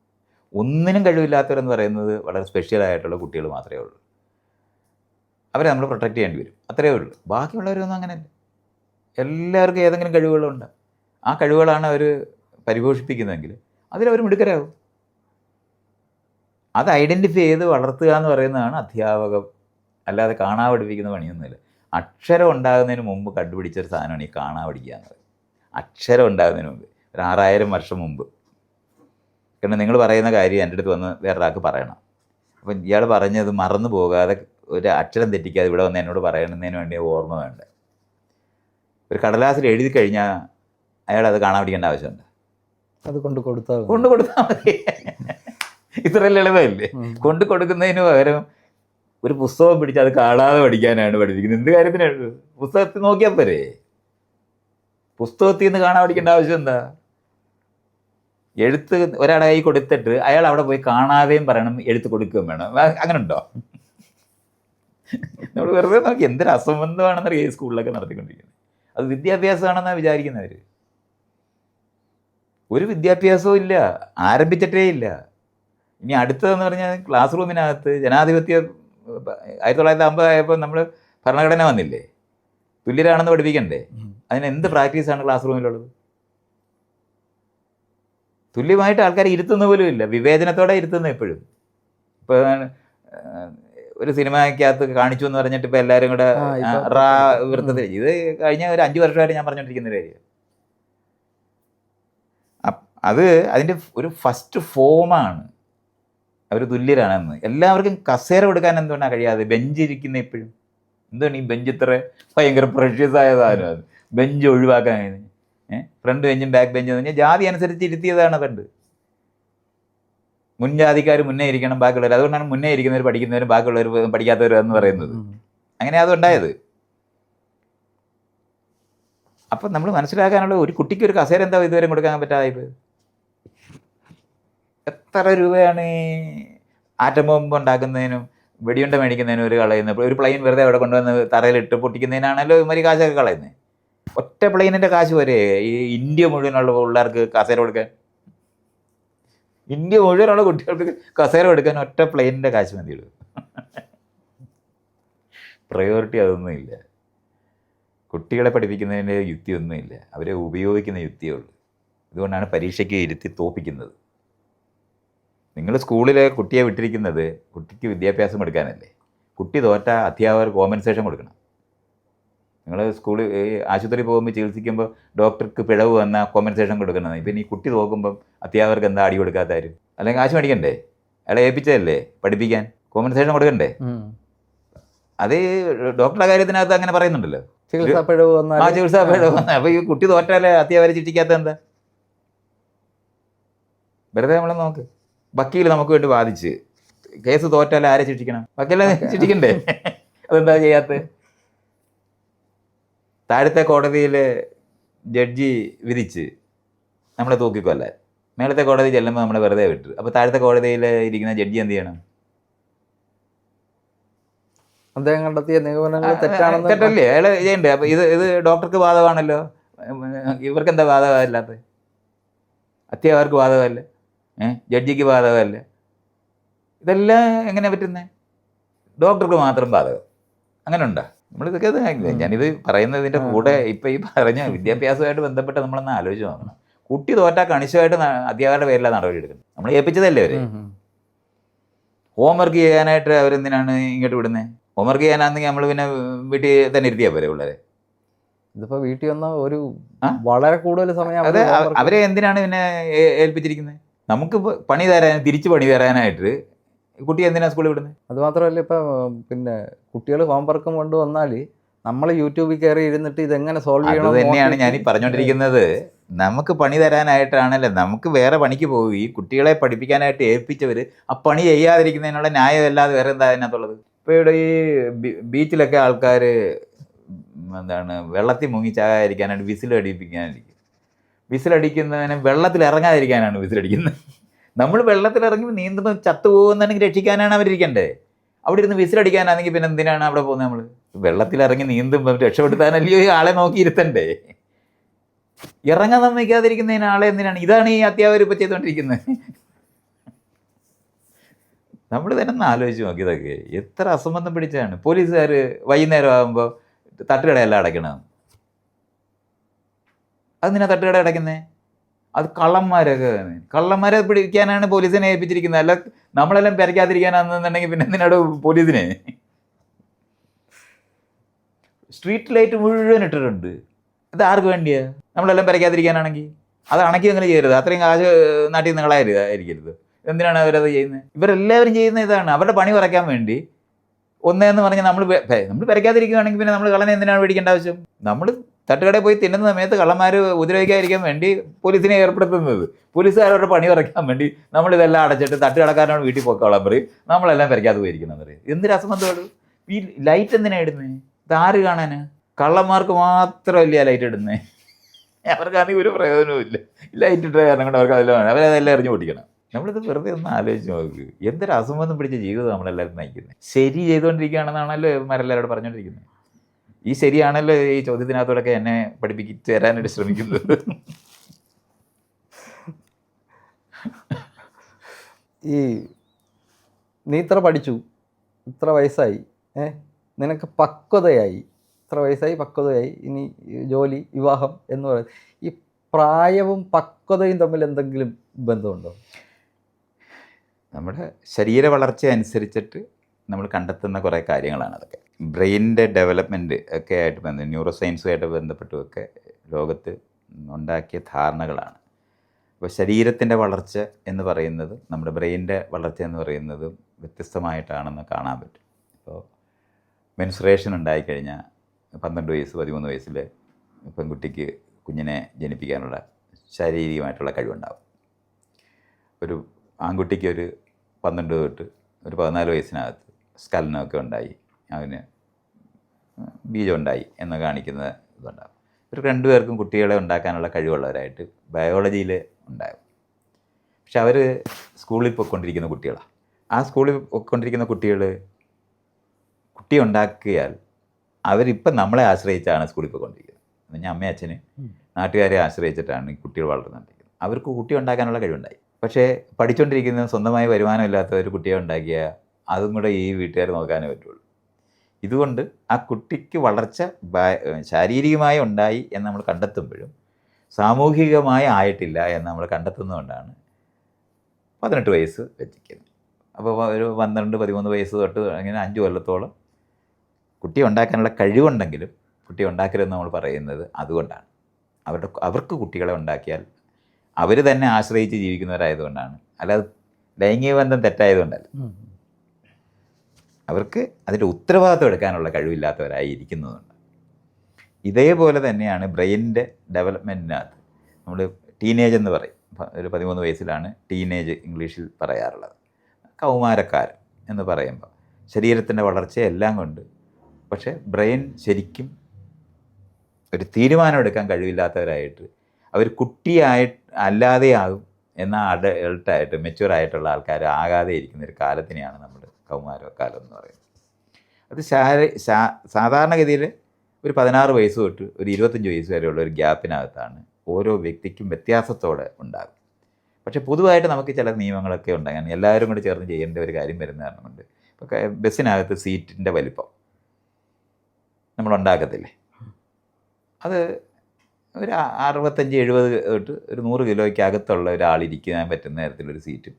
ഒന്നിനും കഴിവില്ലാത്തവരെന്ന് പറയുന്നത് വളരെ സ്പെഷ്യലായിട്ടുള്ള കുട്ടികൾ മാത്രമേ ഉള്ളൂ. അവരെ നമ്മൾ പ്രൊട്ടക്റ്റ് ചെയ്യേണ്ടി വരും. അത്രയേ ഉള്ളൂ. ബാക്കിയുള്ളവരൊന്നും അങ്ങനെയല്ല. എല്ലാവർക്കും ഏതെങ്കിലും കഴിവുകളുണ്ട്. ആ കഴിവുകളാണ് അവർ പരിപോഷിപ്പിക്കുന്നതെങ്കിൽ അതിലവർ മിടുക്കരാകും. അത് ഐഡന്റിഫൈ ചെയ്ത് വളർത്തുക എന്ന് പറയുന്നതാണ് അധ്യാപകം. അല്ലാതെ കാണാ പഠിപ്പിക്കുന്ന പണിയൊന്നുമില്ല. അക്ഷരം ഉണ്ടാകുന്നതിന് മുമ്പ് കണ്ടുപിടിച്ചൊരു സാധനമാണ് ഈ കാണാ പഠിക്കുക എന്നത് അക്ഷരം ഉണ്ടാകുന്നതിന് മുമ്പ് ഒരു ആറായിരം വർഷം മുമ്പ്. കാരണം നിങ്ങൾ പറയുന്ന കാര്യം എന്റെ അടുത്ത് വന്ന് വേറൊരാൾക്ക് പറയണം. അപ്പം ഇയാൾ പറഞ്ഞത് മറന്നു പോകാതെ ഒരു അക്ഷരം തെറ്റിക്കാതെ ഇവിടെ വന്ന് എന്നോട് പറയണതിന് വേണ്ടി ഓർമ്മ വേണ്ട? ഒരു കടലാസിൽ എഴുതി കഴിഞ്ഞാൽ അയാൾ അത് കാണാൻ പഠിക്കേണ്ട ആവശ്യമുണ്ട്. അത് കൊണ്ട് കൊടുത്താൽ കൊണ്ടു കൊടുത്താൽ മതി. ഇത്ര ലളിതമല്ലേ? കൊണ്ട് കൊടുക്കുന്നതിന് പകരം ഒരു പുസ്തകം പിടിച്ച് അത് കാണാതെ പഠിക്കാനാണ് പഠിപ്പിക്കുന്നത്. എന്ത് കാര്യത്തിനാണ് പുസ്തകത്തിൽ നോക്കിയാൽ പോരെ? പുസ്തകത്തിൽ നിന്ന് കാണാൻ പഠിക്കേണ്ട ആവശ്യം എന്താ? എഴുത്ത് ഒരാളെ കൈ കൊടുത്തിട്ട് അയാൾ അവിടെ പോയി കാണാതെയും പറയണം എഴുത്ത് കൊടുക്കുകയും വേണം. അങ്ങനെ ഉണ്ടോ? നമ്മൾ വെറുതെ നോക്കി എന്തൊരു അസംബന്ധമാണെന്നറിയാം ഈ സ്കൂളിലൊക്കെ നടത്തിക്കൊണ്ടിരിക്കുന്നത്. അത് വിദ്യാഭ്യാസമാണെന്നാണ് വിചാരിക്കുന്നവർ ഒരു വിദ്യാഭ്യാസവും ഇല്ല ആരംഭിച്ചിട്ടേ ഇല്ല. ഇനി അടുത്തതെന്ന് പറഞ്ഞാൽ ക്ലാസ് റൂമിനകത്ത് ജനാധിപത്യ ആയിരത്തി തൊള്ളായിരത്തി അമ്പത് ആയപ്പോൾ നമ്മൾ ഭരണഘടന വന്നില്ലേ? തുല്യരാണെന്ന് പഠിപ്പിക്കണ്ടേ. അതിന് എന്ത് പ്രാക്ടീസാണ് ക്ലാസ് റൂമിലുള്ളത്? തുല്യമായിട്ട് ആൾക്കാരെ ഇരുത്തുന്ന പോലും ഇല്ല. വിവേചനത്തോടെ ഇരുത്തുന്ന എപ്പോഴും ഇപ്പോൾ ഒരു സിനിമയ്ക്കകത്ത് കാണിച്ചു എന്ന് പറഞ്ഞിട്ട് ഇപ്പോൾ എല്ലാവരും കൂടെ റാ വൃത്തത്തിൽ. ഇത് കഴിഞ്ഞ ഒരു അഞ്ച് വർഷമായിട്ട് ഞാൻ പറഞ്ഞുകൊണ്ടിരിക്കുന്ന കാര്യം. അത് അതിന്റെ ഒരു ഫസ്റ്റ് ഫോമാണ് അവർ തുല്യരാണെന്ന് എല്ലാവർക്കും കസേര കൊടുക്കാൻ എന്തുകൊണ്ടാണ് കഴിയാതെ? ബെഞ്ച് ഇരിക്കുന്ന ഇപ്പോഴും. എന്തുകൊണ്ട് ഈ ബെഞ്ച് ഇത്ര ഭയങ്കര പ്രഷ്യസ് ആയ സാധനമാണ് ബെഞ്ച് ഒഴിവാക്കാൻ കഴിഞ്ഞു ഏഹ് ഫ്രണ്ട് ബെഞ്ചും ബാക്ക് ബെഞ്ചും എന്ന് പറഞ്ഞാൽ ജാതി അനുസരിച്ച് ഇരുത്തിയതാണ് പണ്ട് മുൻജാതിക്കാർ മുന്നേ ഇരിക്കണം ബാക്കിയുള്ളവർ അതുകൊണ്ടാണ് മുന്നേ ഇരിക്കുന്നവർ പഠിക്കുന്നവരും ബാക്കിയുള്ളവർ പഠിക്കാത്തവരും എന്ന് പറയുന്നത്. അങ്ങനെ അതുണ്ടായത് അപ്പം നമ്മൾ മനസ്സിലാക്കാനുള്ള ഒരു കുട്ടിക്ക് ഒരു കസേര എന്താ ഇതുവരെ കൊടുക്കാൻ പറ്റാതായത് എത്ര രൂപയാണ് ഈ ആറ്റം ബോംബ് ഉണ്ടാക്കുന്നതിനും വെടിയുണ്ട മേടിക്കുന്നതിനും ഒരു കളയുന്നത്? ഒരു പ്ലെയിൻ വെറുതെ അവിടെ കൊണ്ടുവന്ന് തറയിലിട്ട് പൊട്ടിക്കുന്നതിനാണല്ലോ ഇമാരി കാശൊക്കെ കളയുന്നത് ഒറ്റ പ്ലെയിനിന്റെ കാശ് വരെ ഈ ഇന്ത്യ മുഴുവനുള്ള പിള്ളേർക്ക് കസേര കൊടുക്കാൻ. ഇന്ത്യ മുഴുവനുള്ള കുട്ടികൾക്ക് കസേര കൊടുക്കാൻ ഒറ്റ പ്ലെയിനിന്റെ കാശ് മതിയുള്ളൂ. പ്രയോറിറ്റി അതൊന്നുമില്ല കുട്ടികളെ പഠിപ്പിക്കുന്നതിന്റെ യുക്തിയൊന്നുമില്ല അവരെ ഉപയോഗിക്കുന്ന യുക്തിയേ ഉള്ളൂ. അതുകൊണ്ടാണ് പരീക്ഷയ്ക്ക് ഇരുത്തി തോപ്പിക്കുന്നത്. നിങ്ങൾ സ്കൂളിലെ കുട്ടിയെ വിട്ടിരിക്കുന്നത് കുട്ടിക്ക് വിദ്യാഭ്യാസം എടുക്കാനല്ലേ. കുട്ടി തോറ്റ അധ്യാപകർ കോമ്പൻസേഷൻ കൊടുക്കണം. നിങ്ങൾ സ്കൂളിൽ ആശുപത്രി പോകുമ്പോൾ ചികിത്സിക്കുമ്പോൾ ഡോക്ടർക്ക് പിഴവ് വന്ന കോമ്പൻസേഷൻ കൊടുക്കണം. ഇപ്പം ഈ കുട്ടി നോക്കുമ്പം അധ്യാപകർക്ക് എന്താ അടി കൊടുക്കാത്ത ആരും അല്ലെങ്കിൽ കാശ് മേടിക്കണ്ടേ? അയാളെ ഏൽപ്പിച്ചതല്ലേ പഠിപ്പിക്കാൻ? കോമ്പൻസേഷൻ കൊടുക്കണ്ടേ. അത് ഡോക്ടറുടെ കാര്യത്തിനകത്ത് അങ്ങനെ പറയുന്നുണ്ടല്ലോ. ചികിത്സാ പിഴവ് ആ വന്നാൽ ചികിത്സാ പിഴവ് അപ്പോൾ ഈ കുട്ടി തോറ്റാലേ അധ്യാപകരെ ചിട്ടിക്കാത്ത എന്താ? വെറുതെ നമ്മളെ നോക്ക്. വക്കീൽ നമുക്ക് വേണ്ടി വാദിച്ച്. കേസ് തോറ്റാൽ ആരെ ശിക്ഷിക്കണം? വക്കീലെ ശിക്ഷിക്കണ്ടേ? അതെന്താ ചെയ്യാത്ത താഴത്തെ കോടതിയിൽ ജഡ്ജി വിധിച്ച് നമ്മളെ തൂക്കിക്കൊല്ലാൻ. മേളത്തെ കോടതി ചെല്ലുമ്പോൾ നമ്മളെ വെറുതെ വിട്ടു. അപ്പോൾ താഴത്തെ കോടതിയിൽ ഇരിക്കുന്ന ജഡ്ജി എന്ത് ചെയ്യണം? അദ്ദേഹം കണ്ടെത്തിയ നിഗമനങ്ങൾ തെറ്റാണെന്ന് തെറ്റല്ലേ? അയാൾ ചെയ്യണ്ടേ? അപ്പൊ ഇത് ഇത് ഡോക്ടർക്ക് ബാധകമാണല്ലോ? ഇവർക്ക് എന്താ ബാധകമല്ലാത്ത അത്യാവർക്ക് ബാധകമല്ലേ? ജഡ്ജിക്ക് ബാധകമല്ല. ഇതെല്ലാം എങ്ങനെ പറ്റുന്നത് ഡോക്ടർക്ക് മാത്രം ബാധകം. അങ്ങനെ ഉണ്ടോ നമ്മളിതൊക്കെ ഞാനിത് പറയുന്നതിന്റെ കൂടെ ഇപ്പം ഈ പറഞ്ഞ വിദ്യാഭ്യാസമായിട്ട് ബന്ധപ്പെട്ട് നമ്മളൊന്ന് ആലോചിച്ച് നോക്കണം. കുട്ടി തോറ്റാ കണിശമായിട്ട് അധ്യാപകരുടെ പേരിലാണ് നടപടി എടുക്കുന്നത്. നമ്മൾ ഏൽപ്പിച്ചതല്ലേ അവർ. ഹോംവർക്ക് ചെയ്യാനായിട്ട് അവരെന്തിനാണ് ഇങ്ങോട്ട് വിടുന്നത് ഹോംവർക്ക് ചെയ്യാനാണെങ്കിൽ നമ്മൾ പിന്നെ വീട്ടിൽ തന്നെ ഇരുത്തിയാൽ പോരെ പിള്ളേരെ? ഇതിപ്പോ വീട്ടിൽ വന്ന ഒരു വളരെ കൂടുതൽ സമയം അത് അവരെ എന്തിനാണ് പിന്നെ ഏൽപ്പിച്ചിരിക്കുന്നത്? നമുക്ക് പണി തരാൻ തിരിച്ച് പണി തരാനായിട്ട് കുട്ടി എന്തിനാ സ്കൂളിൽ വിടുന്നത് അത് മാത്രമല്ല ഇപ്പം പിന്നെ കുട്ടികൾ ഹോംവർക്കും കൊണ്ട് വന്നാൽ നമ്മൾ യൂട്യൂബിൽ കയറി ഇരുന്നിട്ട് ഇതെങ്ങനെ സോൾവ് അത് ചെയ്യണം തന്നെയാണ് ഞാൻ ഈ പറഞ്ഞുകൊണ്ടിരിക്കുന്നത് നമുക്ക് പണി തരാനായിട്ടാണല്ലോ നമുക്ക് വേറെ പണിക്ക് ഈ കുട്ടികളെ പഠിപ്പിക്കാനായിട്ട് ഏൽപ്പിച്ചവർ ആ പണി ചെയ്യാതിരിക്കുന്നതിനുള്ള ന്യായമല്ലാതെ വേറെ എന്താ അതിനകത്തുള്ളത്? ഇപ്പോൾ ഇവിടെ ഈ ബീച്ചിലൊക്കെ ആൾക്കാർ എന്താണ് വെള്ളത്തിൽ മുങ്ങി വിസിൽ വിസിലടിപ്പിക്കാനായിരിക്കും വിസിലടിക്കുന്നതിന് വെള്ളത്തിൽ ഇറങ്ങാതിരിക്കാനാണ് വിസിലടിക്കുന്നത്. നമ്മൾ വെള്ളത്തിൽ ഇറങ്ങി നീന്തുമ്പോൾ ചത്തുപോകുന്നുണ്ടെങ്കിൽ രക്ഷിക്കാനാണ് അവരിരിക്കണ്ടേ അവിടെ ഇരുന്ന് വിസിലടിക്കാനാണെങ്കിൽ പിന്നെ എന്തിനാണ് അവിടെ പോകുന്നത് നമ്മൾ വെള്ളത്തിൽ ഇറങ്ങി നീന്തുമ്പോൾ രക്ഷപ്പെടുത്താനല്ലയോ ഈ ആളെ നോക്കി ഇരുത്തണ്ടേ ഇറങ്ങാൻ സമ്മതിക്കാതിരിക്കുന്നതിന് ആളെ എന്തിനാണ്? ഇതാണ് ഈ അധ്യാപകർ ഇപ്പം ചെയ്തുകൊണ്ടിരിക്കുന്നത്. നമ്മൾ തന്നെ ഒന്ന് ആലോചിച്ച് നോക്കി ഇതൊക്കെ. എത്ര അസംബന്ധം പിടിച്ചാണ് പോലീസുകാർ വൈകുന്നേരം ആകുമ്പോൾ തട്ടുകടയെല്ലാം അടയ്ക്കണം. അതെന്തിനാ തട്ടുകട അടയ്ക്കുന്നേ? അത് കള്ളന്മാരൊക്കെ. കള്ളന്മാരെ പിടിക്കാനാണ് പോലീസിനെ ഏൽപ്പിച്ചിരിക്കുന്നത്. അല്ല നമ്മളെല്ലാം പെരക്കാതിരിക്കാനാണെന്നുണ്ടെങ്കിൽ പിന്നെ എന്തിനാണ് പോലീസിനെ? സ്ട്രീറ്റ് ലൈറ്റ് മുഴുവൻ ഇട്ടിട്ടുണ്ട്. ഇത് ആർക്ക് വേണ്ടിയാ? നമ്മളെല്ലാം പെരക്കാതിരിക്കാനാണെങ്കിൽ അത് അണക്കി അങ്ങനെ ചെയ്യരുത്. അത്രയും കാശ് നാട്ടിൽ നിങ്ങളായിരിക്കരുത് എന്തിനാണ് അവരത് ചെയ്യുന്നത്? ഇവരെല്ലാവരും ചെയ്യുന്ന ഇതാണ്. അവരുടെ പണി കുറയ്ക്കാൻ വേണ്ടി. ഒന്നേന്ന് പറഞ്ഞാൽ നമ്മൾ നമ്മൾ പെരക്കാതിരിക്കുകയാണെങ്കിൽ പിന്നെ നമ്മൾ കളനെ എന്തിനാണ് മേടിക്കേണ്ട ആവശ്യം? നമ്മൾ തട്ടുകടയിൽ പോയി തിന്നുന്ന സമയത്ത് കള്ളന്മാർ ഉപദ്രവിക്കാതിരിക്കാൻ വേണ്ടി പോലീസിനെ ഏർപ്പെടുത്തുന്നത്. പോലീസുകാരോട് പണി കുറയ്ക്കാൻ വേണ്ടി നമ്മളിതെല്ലാം അടച്ചിട്ട് തട്ടുകടക്കാരനോട് വീട്ടിൽ പോയിക്കോളാൻ പറയും. നമ്മളെല്ലാം പെരക്കാതെ പോയിരിക്കണം പറയും. എന്തൊരു അസംബന്ധമാണ്? ഈ ലൈറ്റ് എന്തിനാണ് ഇടുന്നത് ഇത് ആര് കാണാന്? കള്ളന്മാർക്ക് മാത്രമല്ല ലൈറ്റ് ഇടുന്നത് അവർക്കാണെങ്കിൽ ഒരു പ്രയോജനവും ഇല്ല. ലൈറ്റ് ഇട്ട കാരണം കൊണ്ട് അവർക്ക് അതെല്ലാം അവരതെല്ലാം എറിഞ്ഞു പൊട്ടിക്കണം. നമ്മളിത് വെറുതെ ഒന്ന് ആലോചിച്ച് നോക്ക്. എന്തൊരു അസംബന്ധം പിടിച്ച ജീവിതം നമ്മളെല്ലാവരും നയിക്കുന്നത് ശരി ചെയ്തുകൊണ്ടിരിക്കുകയാണെന്നാണല്ലോ മരെല്ലാവരോട് പറഞ്ഞുകൊണ്ടിരിക്കുന്നത് ഈ ശരിയാണല്ലോ ഈ ചോദ്യത്തിനകത്തോടൊക്കെ എന്നെ പഠിപ്പിച്ച് തരാനായിട്ട് ശ്രമിക്കുന്നത്. ഈ നീ ഇത്ര പഠിച്ചു ഇത്ര വയസ്സായി ഏ? നിനക്ക് പക്വതയായി ഇത്ര വയസ്സായി പക്വതയായി ഇനി ജോലി വിവാഹം എന്ന് പറയുന്നത് ഈ പ്രായവും പക്വതയും തമ്മിൽ എന്തെങ്കിലും ബന്ധമുണ്ടോ? നമ്മുടെ ശരീര വളർച്ച അനുസരിച്ചിട്ട് നമ്മൾ കണ്ടെത്തുന്ന കുറേ കാര്യങ്ങളാണ് അതൊക്കെ. ബ്രെയിനിന്റെ ഡെവലപ്മെന്റ് ഒക്കെ ആയിട്ട് ബന്ധം ന്യൂറോ സയൻസുമായിട്ട് ബന്ധപ്പെട്ടുമൊക്കെ ലോകത്ത് ഉണ്ടാക്കിയ ധാരണകളാണ്. അപ്പോൾ ശരീരത്തിന്റെ വളർച്ച എന്ന് പറയുന്നത് നമ്മുടെ ബ്രെയിനിന്റെ വളർച്ച എന്ന് പറയുന്നത് വ്യത്യസ്തമായിട്ടാണെന്ന് കാണാൻ പറ്റും. ഇപ്പോൾ മെൻസുറേഷൻ ഉണ്ടായിക്കഴിഞ്ഞാൽ പന്ത്രണ്ട് വയസ്സ് പതിമൂന്ന് വയസ്സിൽ പെൺകുട്ടിക്ക് കുഞ്ഞിനെ ജനിപ്പിക്കാനുള്ള ശാരീരികമായിട്ടുള്ള കഴിവുണ്ടാവും. ഒരു ആൺകുട്ടിക്ക് ഒരു പന്ത്രണ്ട് തൊട്ട് ഒരു പതിനാല് വയസ്സിനകത്ത് സ്കലനമൊക്കെ ഉണ്ടായി. അവന് ബീജം ഉണ്ടായി എന്ന് കാണിക്കുന്ന ഇതുണ്ടാകും ഇവർക്ക് രണ്ടുപേർക്കും കുട്ടികളെ ഉണ്ടാക്കാനുള്ള കഴിവുള്ളവരായിട്ട് ബയോളജിയിൽ ഉണ്ടാകും പക്ഷെ അവർ സ്കൂളിൽ പോയിക്കൊണ്ടിരിക്കുന്ന കുട്ടികളാണ് ആ സ്കൂളിൽ പോയിക്കൊണ്ടിരിക്കുന്ന കുട്ടികൾ കുട്ടി ഉണ്ടാക്കിയാൽ അവരിപ്പം നമ്മളെ ആശ്രയിച്ചാണ് സ്കൂളിൽ പോയിക്കൊണ്ടിരിക്കുന്നത്. എന്ന് പറഞ്ഞാൽ അമ്മയും അച്ഛന് നാട്ടുകാരെ ആശ്രയിച്ചിട്ടാണ് ഈ കുട്ടികൾ വളർന്നുകൊണ്ടിരിക്കുന്നത്. അവർക്ക് കുട്ടി ഉണ്ടാക്കാനുള്ള കഴിവുണ്ടായി. പക്ഷേ പഠിച്ചുകൊണ്ടിരിക്കുന്ന സ്വന്തമായി വരുമാനമില്ലാത്ത ഒരു കുട്ടിയെ ഉണ്ടാക്കിയ അതും കൂടെ ഈ വീട്ടുകാർ നോക്കാനേ പറ്റുള്ളൂ. ഇതുകൊണ്ട് ആ കുട്ടിക്ക് വളർച്ച ശാരീരികമായി ഉണ്ടായി എന്ന് നമ്മൾ കണ്ടെത്തുമ്പോഴും സാമൂഹികമായി ആയിട്ടില്ല എന്ന് നമ്മൾ കണ്ടെത്തുന്നതുകൊണ്ടാണ് പതിനെട്ട് വയസ്സ് വെച്ചിരിക്കുന്നത്. അപ്പോൾ ഒരു പന്ത്രണ്ട് പതിമൂന്ന് വയസ്സ് തൊട്ട് അങ്ങനെ അഞ്ച് കൊല്ലത്തോളം കുട്ടി ഉണ്ടാക്കാനുള്ള കഴിവുണ്ടെങ്കിലും കുട്ടി ഉണ്ടാക്കരുതെന്ന് നമ്മൾ പറയുന്നത് അതുകൊണ്ടാണ്. അവരുടെ അവർക്ക് കുട്ടികളെ ഉണ്ടാക്കിയാൽ അവർ തന്നെ ആശ്രയിച്ച് ജീവിക്കുന്നവരായതുകൊണ്ടാണ്. അല്ലാതെ ലൈംഗിക ബന്ധം തെറ്റായതുകൊണ്ടല്ല. അവർക്ക് അതിന്റെ ഉത്തരവാദിത്വം എടുക്കാനുള്ള കഴിവില്ലാത്തവരായി ഇരിക്കുന്നതുകൊണ്ട് ഇതേപോലെ തന്നെയാണ് ബ്രെയിനിന്റെ ഡെവലപ്മെന്റിനകത്ത്. നമ്മൾ ടീനേജ് എന്ന് പറയും. ഒരു പതിമൂന്ന് വയസ്സിലാണ് ടീനേജ് ഇംഗ്ലീഷിൽ പറയാറുള്ളത്. കൗമാരക്കാരൻ എന്ന് പറയുമ്പോൾ ശരീരത്തിന്റെ വളർച്ച എല്ലാം കൊണ്ട് പക്ഷേ ബ്രെയിൻ ശരിക്കും ഒരു തീരുമാനമെടുക്കാൻ കഴിവില്ലാത്തവരായിട്ട് അവർ കുട്ടിയായി അല്ലാതെയാകും എന്ന അഡൾട്ടായിട്ട് മെച്യൂർ ആയിട്ടുള്ള ആൾക്കാർ ആകാതെ ഇരിക്കുന്ന ഒരു കാലത്തിനെയാണ് നമ്മൾ കൗമാരക്കാലം എന്ന് പറയുന്നത് അത് ശാരീ സാധാരണഗതിയിൽ ഒരു പതിനാറ് വയസ്സ് തൊട്ട് ഒരു ഇരുപത്തഞ്ച് വയസ്സ് വരെയുള്ള ഒരു ഗ്യാപ്പിനകത്താണ് ഓരോ വ്യക്തിക്കും വ്യത്യാസത്തോടെ ഉണ്ടാകും. പക്ഷേ പൊതുവായിട്ട് നമുക്ക് ചില നിയമങ്ങളൊക്കെ ഉണ്ട്. എല്ലാവരും കൂടി ചേർന്ന് ചെയ്യേണ്ട ഒരു കാര്യം വരുന്ന കാരണമുണ്ട്. ഇപ്പോൾ ബസ്സിനകത്ത് സീറ്റിന്റെ വലിപ്പം നമ്മൾ ഉണ്ടാക്കത്തില്ലേ? അത് ഒരു അറുപത്തഞ്ച് എഴുപത് തൊട്ട് ഒരു നൂറ് കിലോയ്ക്ക് അകത്തുള്ള ഒരാളിരിക്കാൻ പറ്റുന്ന തരത്തിലൊരു സീറ്റും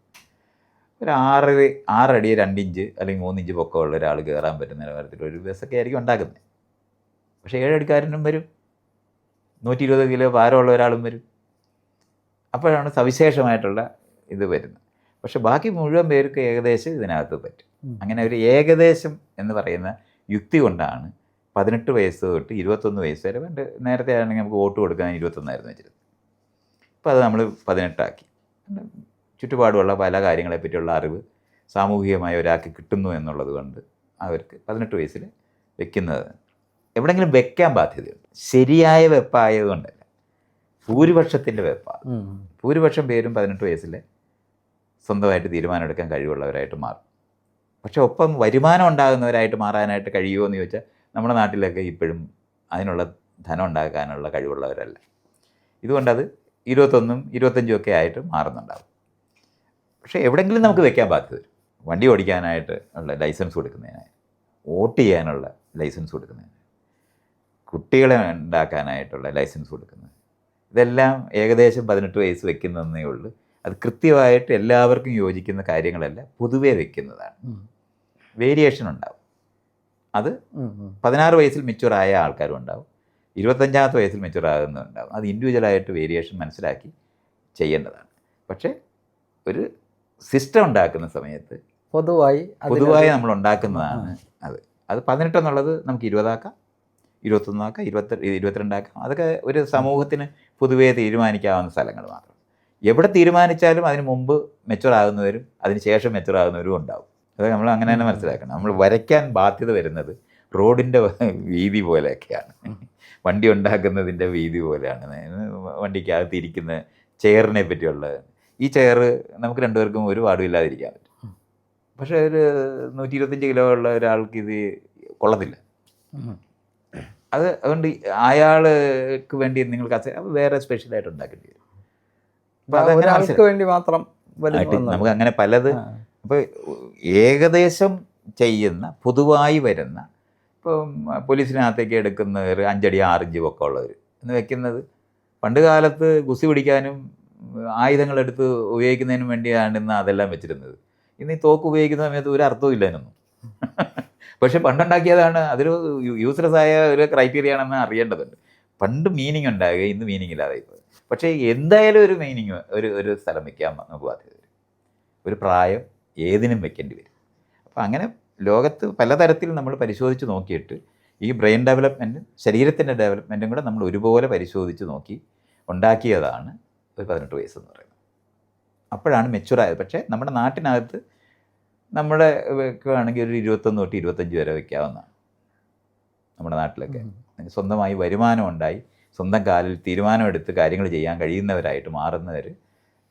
ഒരു ആറ് ആറടി രണ്ടിഞ്ച് അല്ലെങ്കിൽ മൂന്നിഞ്ച് പൊക്കമുള്ള ഒരാൾ കയറാൻ പറ്റുന്ന നിലവാരത്തിൽ ഒരു ബസ്സൊക്കെ ആയിരിക്കും ഉണ്ടാക്കുന്നത്. പക്ഷേ ഏഴടിക്കാരനും വരും. നൂറ്റി ഇരുപത് കിലോ ഭാരമുള്ള ഒരാളും വരും. അപ്പോഴാണ് സവിശേഷമായിട്ടുള്ള ഇത് വരുന്നത്. പക്ഷെ ബാക്കി മുഴുവൻ പേർക്ക് ഏകദേശം ഇതിനകത്ത് പറ്റും. അങ്ങനെ ഒരു ഏകദേശം എന്ന് പറയുന്ന യുക്തി കൊണ്ടാണ് പതിനെട്ട് വയസ്സ് തൊട്ട് ഇരുപത്തൊന്ന് വയസ്സ് വരെ പണ്ട് നേരത്തെ ആണെങ്കിൽ നമുക്ക് വോട്ട് കൊടുക്കാൻ ഇരുപത്തൊന്നായിരുന്നു വെച്ചിരുന്നത്. ഇപ്പോൾ അത് നമ്മൾ പതിനെട്ടാക്കി. ചുറ്റുപാടുമുള്ള പല കാര്യങ്ങളെപ്പറ്റിയുള്ള അറിവ് സാമൂഹികമായി ഒരാൾക്ക് കിട്ടുന്നു എന്നുള്ളത് കൊണ്ട് അവർക്ക് പതിനെട്ട് വയസ്സിൽ വെക്കുന്നത് എവിടെങ്കിലും വെക്കാൻ ബാധ്യതയുണ്ട്. ശരിയായ വെപ്പായതുകൊണ്ടല്ല ഭൂരിപക്ഷത്തിന്റെ വെപ്പാണ് ഭൂരിപക്ഷം പേരും പതിനെട്ട് വയസ്സിൽ സ്വന്തമായിട്ട് തീരുമാനമെടുക്കാൻ കഴിവുള്ളവരായിട്ട് മാറും. പക്ഷെ ഒപ്പം വരുമാനം ഉണ്ടാകുന്നവരായിട്ട് മാറാനായിട്ട് കഴിയുമോ എന്ന് ചോദിച്ചാൽ നമ്മുടെ നാട്ടിലൊക്കെ ഇപ്പോഴും അതിനുള്ള ധനം ഉണ്ടാക്കാനുള്ള കഴിവുള്ളവരല്ല. ഇതുകൊണ്ടത് ഇരുപത്തൊന്നും ഇരുപത്തഞ്ചും ഒക്കെ ആയിട്ട് മാറുന്നുണ്ടാവും. പക്ഷേ എവിടെയെങ്കിലും നമുക്ക് വെക്കാൻ ബാധ്യത വരും. വണ്ടി ഓടിക്കാനായിട്ട് ഉള്ള ലൈസൻസ് കൊടുക്കുന്നതിനായി. വോട്ട് ചെയ്യാനുള്ള ലൈസൻസ് കൊടുക്കുന്നതിന് കുട്ടികളെ ഉണ്ടാക്കാനായിട്ടുള്ള ലൈസൻസ് കൊടുക്കുന്നത് ഇതെല്ലാം ഏകദേശം പതിനെട്ട് വയസ്സ് വെക്കുന്നതേ ഉള്ളൂ. അത് കൃത്യമായിട്ട് എല്ലാവർക്കും യോജിക്കുന്ന കാര്യങ്ങളല്ല പൊതുവേ വെക്കുന്നതാണ്. വേരിയേഷൻ ഉണ്ടാവും. അത് പതിനാറ് വയസ്സിൽ മെച്യൂർ ആയ ആൾക്കാരും ഉണ്ടാവും. ഇരുപത്തഞ്ചാമത്തെ വയസ്സിൽ മെച്യൂർ ആകുന്നുണ്ടാവും അത് ഇൻഡിവിജ്വലായിട്ട് വേരിയേഷൻ മനസ്സിലാക്കി ചെയ്യേണ്ടതാണ്. പക്ഷേ ഒരു സിസ്റ്റം ഉണ്ടാക്കുന്ന സമയത്ത് പൊതുവായി പൊതുവായി നമ്മൾ ഉണ്ടാക്കുന്നതാണ് അത്. അത് പതിനെട്ടെന്നുള്ളത് നമുക്ക് ഇരുപതാക്കാം ഇരുപത്തൊന്നാക്കാം ഇരുപത്തി ഇരുപത്തിരണ്ടാക്കാം. അതൊക്കെ ഒരു സമൂഹത്തിന് പൊതുവേ തീരുമാനിക്കാവുന്ന സ്ഥലങ്ങൾ മാത്രം. എവിടെ തീരുമാനിച്ചാലും അതിന് മുമ്പ് മെച്ചുവർ ആകുന്നവരും അതിന് ശേഷം മെച്ചുവർ ആകുന്നവരും ഉണ്ടാവും. അത് നമ്മൾ അങ്ങനെ തന്നെ മനസ്സിലാക്കണം. നമ്മൾ വരയ്ക്കാൻ ബാധ്യത വരുന്നത് റോഡിന്റെ വീതി പോലെയൊക്കെയാണ്. വണ്ടി ഉണ്ടാക്കുന്നതിന്റെ വീതി പോലെയാണ്. വണ്ടിക്കകത്ത് ഇരിക്കുന്ന ചെയറിനെ പറ്റിയുള്ള ഈ ചെയർ നമുക്ക് രണ്ടുപേർക്കും ഒരു പാടും ഇല്ലാതിരിക്കാൻ പറ്റും പക്ഷേ ഒരു നൂറ്റി ഇരുപത്തഞ്ച് കിലോ ഉള്ള ഒരാൾക്ക് ഇത് കൊള്ളത്തില്ല. അത് അതുകൊണ്ട് അയാൾക്ക് വേണ്ടി നിങ്ങൾക്ക് വേറെ സ്പെഷ്യലായിട്ട് ഉണ്ടാക്കേണ്ടി വരും. ഒരാൾക്ക് വേണ്ടി മാത്രം നമുക്ക് അങ്ങനെ പലത് അപ്പൊ അപ്പോൾ ഏകദേശം ചെയ്യുന്ന പൊതുവായി വരുന്ന ഇപ്പം പോലീസിനകത്തേക്ക് എടുക്കുന്നവർ അഞ്ചടി ആറിഞ്ച് ഒക്കെ ഉള്ളവർ എന്ന് വെക്കുന്നത് പണ്ട് കാലത്ത് ഗുസി പിടിക്കാനും ആയുധങ്ങളെടുത്ത് ഉപയോഗിക്കുന്നതിന് വേണ്ടിയാണ് ഇന്ന് അതെല്ലാം വെച്ചിരുന്നത്. ഇന്ന് ഈ തോക്ക് ഉപയോഗിക്കുന്ന സമയത്ത് ഒരു അർത്ഥവും ഇല്ലായിരുന്നു പക്ഷെ പണ്ടുണ്ടാക്കിയതാണ് അതൊരു യൂസ്ലെസ് ആയ ഒരു ക്രൈറ്റീരിയ ആണെന്ന് അറിയേണ്ടതുണ്ട്. പണ്ട് മീനിങ് ഉണ്ടാകുക ഇന്ന് മീനിങ് ഇല്ലാതെ ഇപ്പോൾ പക്ഷേ എന്തായാലും ഒരു മീനിങ് ഒരു ഒരു സ്ഥലം വെക്കാൻ നമുക്ക് ബാധ്യത വരും ഒരു പ്രായം ഏതിനും വെക്കേണ്ടി വരും. അപ്പോൾ അങ്ങനെ ലോകത്ത് പലതരത്തിൽ നമ്മൾ പരിശോധിച്ച് നോക്കിയിട്ട് ഈ ബ്രെയിൻ ഡെവലപ്മെന്റും ശരീരത്തിന്റെ ഡെവലപ്മെന്റും കൂടെ നമ്മൾ ഒരുപോലെ പരിശോധിച്ച് നോക്കി ഉണ്ടാക്കിയതാണ് ഒരു പതിനെട്ട് വയസ്സെന്ന് പറയുന്നത്. അപ്പോഴാണ് മെച്ചുറായത് പക്ഷേ നമ്മുടെ നാട്ടിനകത്ത് നമ്മുടെ വെക്കുകയാണെങ്കിൽ ഒരു ഇരുപത്തൊന്ന് തൊട്ട് ഇരുപത്തഞ്ച് വരെ വെക്കാവുന്നതാണ് നമ്മുടെ നാട്ടിലൊക്കെ സ്വന്തമായി വരുമാനം ഉണ്ടായി സ്വന്തം കാലിൽ തീരുമാനമെടുത്ത് കാര്യങ്ങൾ ചെയ്യാൻ കഴിയുന്നവരായിട്ട് മാറുന്നവർ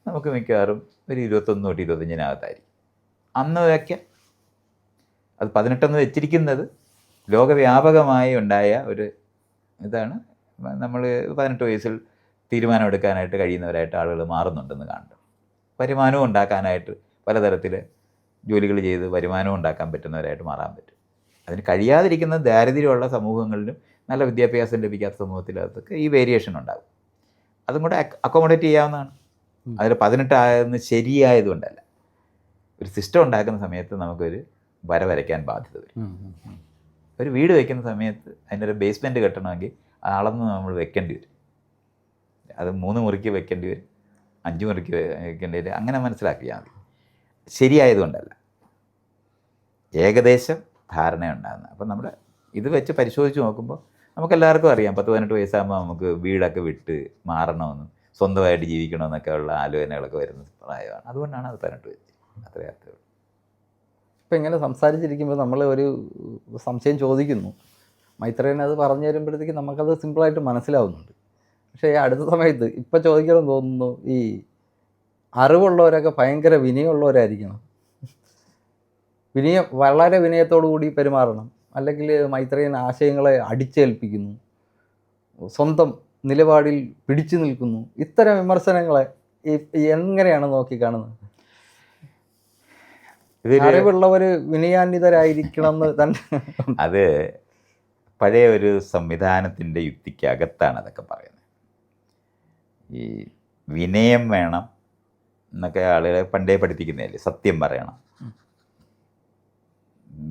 നമുക്ക് മിക്കവാറും ഒരു ഇരുപത്തൊന്ന് തൊട്ട് ഇരുപത്തഞ്ചിനകത്തായിരിക്കും. അന്ന് വയ്ക്കുക അത് പതിനെട്ടെന്ന് വെച്ചിരിക്കുന്നത് ലോകവ്യാപകമായി ഉണ്ടായ ഒരു ഇതാണ്. നമ്മൾ പതിനെട്ട് വയസ്സിൽ തീരുമാനമെടുക്കാനായിട്ട് കഴിയുന്നവരായിട്ട് ആളുകൾ മാറുന്നുണ്ടെന്ന് കാണുന്നു. വരുമാനവും ഉണ്ടാക്കാനായിട്ട് പലതരത്തിൽ ജോലികൾ ചെയ്ത് വരുമാനവും ഉണ്ടാക്കാൻ പറ്റുന്നവരായിട്ട് മാറാൻ പറ്റും. അതിന് കഴിയാതിരിക്കുന്ന ദാരിദ്ര്യമുള്ള സമൂഹങ്ങളിലും നല്ല വിദ്യാഭ്യാസം ലഭിക്കാത്ത സമൂഹത്തിലകത്തൊക്കെ ഈ വേരിയേഷൻ ഉണ്ടാകും. അതും കൂടെ അക്കോമഡേറ്റ് ചെയ്യാവുന്നതാണ്. അതിൽ പതിനെട്ടായെന്ന് ശരിയായതുകൊണ്ടല്ല. ഒരു സിസ്റ്റം ഉണ്ടാക്കുന്ന സമയത്ത് നമുക്കൊരു വര വരയ്ക്കാൻ ബാധ്യത വരും. ഒരു വീട് വയ്ക്കുന്ന സമയത്ത് അതിന്റെ ഒരു ബേസ്മെന്റ് കെട്ടണമെങ്കിൽ അളന്ന് നമ്മൾ വെക്കേണ്ടി വരും. അത് മൂന്ന് മുറിക്ക് വെക്കേണ്ടി വരും അഞ്ച് മുറിക്ക് വെക്കേണ്ടി വരും അങ്ങനെ മനസ്സിലാക്കിയാൽ മതി. ശരിയായതുകൊണ്ടല്ല. ഏകദേശം ധാരണയുണ്ടാകുന്നത്. അപ്പം നമ്മൾ ഇത് വെച്ച് പരിശോധിച്ച് നോക്കുമ്പോൾ നമുക്കെല്ലാവർക്കും അറിയാം പത്ത് പതിനെട്ട് വയസ്സാകുമ്പോൾ നമുക്ക് വീടൊക്കെ വിട്ട് മാറണമെന്നും സ്വന്തമായിട്ട് ജീവിക്കണമെന്നൊക്കെ ഉള്ള ആലോചനകളൊക്കെ വരുന്ന പ്രായമാണ്. അതുകൊണ്ടാണ് അത് പതിനെട്ട് വയസ്സ് അത്രേ അർത്ഥമുള്ളൂ. ഇപ്പം ഇങ്ങനെ സംസാരിച്ചിരിക്കുമ്പോൾ നമ്മൾ ഒരു സംശയം ചോദിക്കുന്നു. മൈത്രേനെ അത് പറഞ്ഞു തരുമ്പോഴത്തേക്ക് നമുക്കത് സിമ്പിളായിട്ട് മനസ്സിലാവുന്നുണ്ട്. പക്ഷേ ഈ അടുത്ത സമയത്ത് ഇപ്പം ചോദിക്കണം തോന്നുന്നു ഈ അറിവുള്ളവരൊക്കെ ഭയങ്കര വിനയമുള്ളവരായിരിക്കണം. വിനയം വളരെ വിനയത്തോടു കൂടി പെരുമാറണം. അല്ലെങ്കിൽ മൈത്രേയൻ ആശയങ്ങളെ അടിച്ചേൽപ്പിക്കുന്നു. സ്വന്തം നിലപാടിൽ പിടിച്ചു നിൽക്കുന്നു. ഇത്തരം വിമർശനങ്ങളെ എങ്ങനെയാണ് നോക്കിക്കാണുന്നത് കാണുന്നത്? അറിവുള്ളവർ വിനയാന്വിതരായിരിക്കണം എന്ന് തന്നെ. അത് പഴയ ഒരു സംവിധാനത്തിന്റെ യുക്തിക്കകത്താണ് അതൊക്കെ പറയുന്നത്. ഈ വിനയം വേണം എന്നൊക്കെ ആളുകളെ പണ്ടേ പഠിപ്പിക്കുന്നതല്ലേ? സത്യം പറയണം.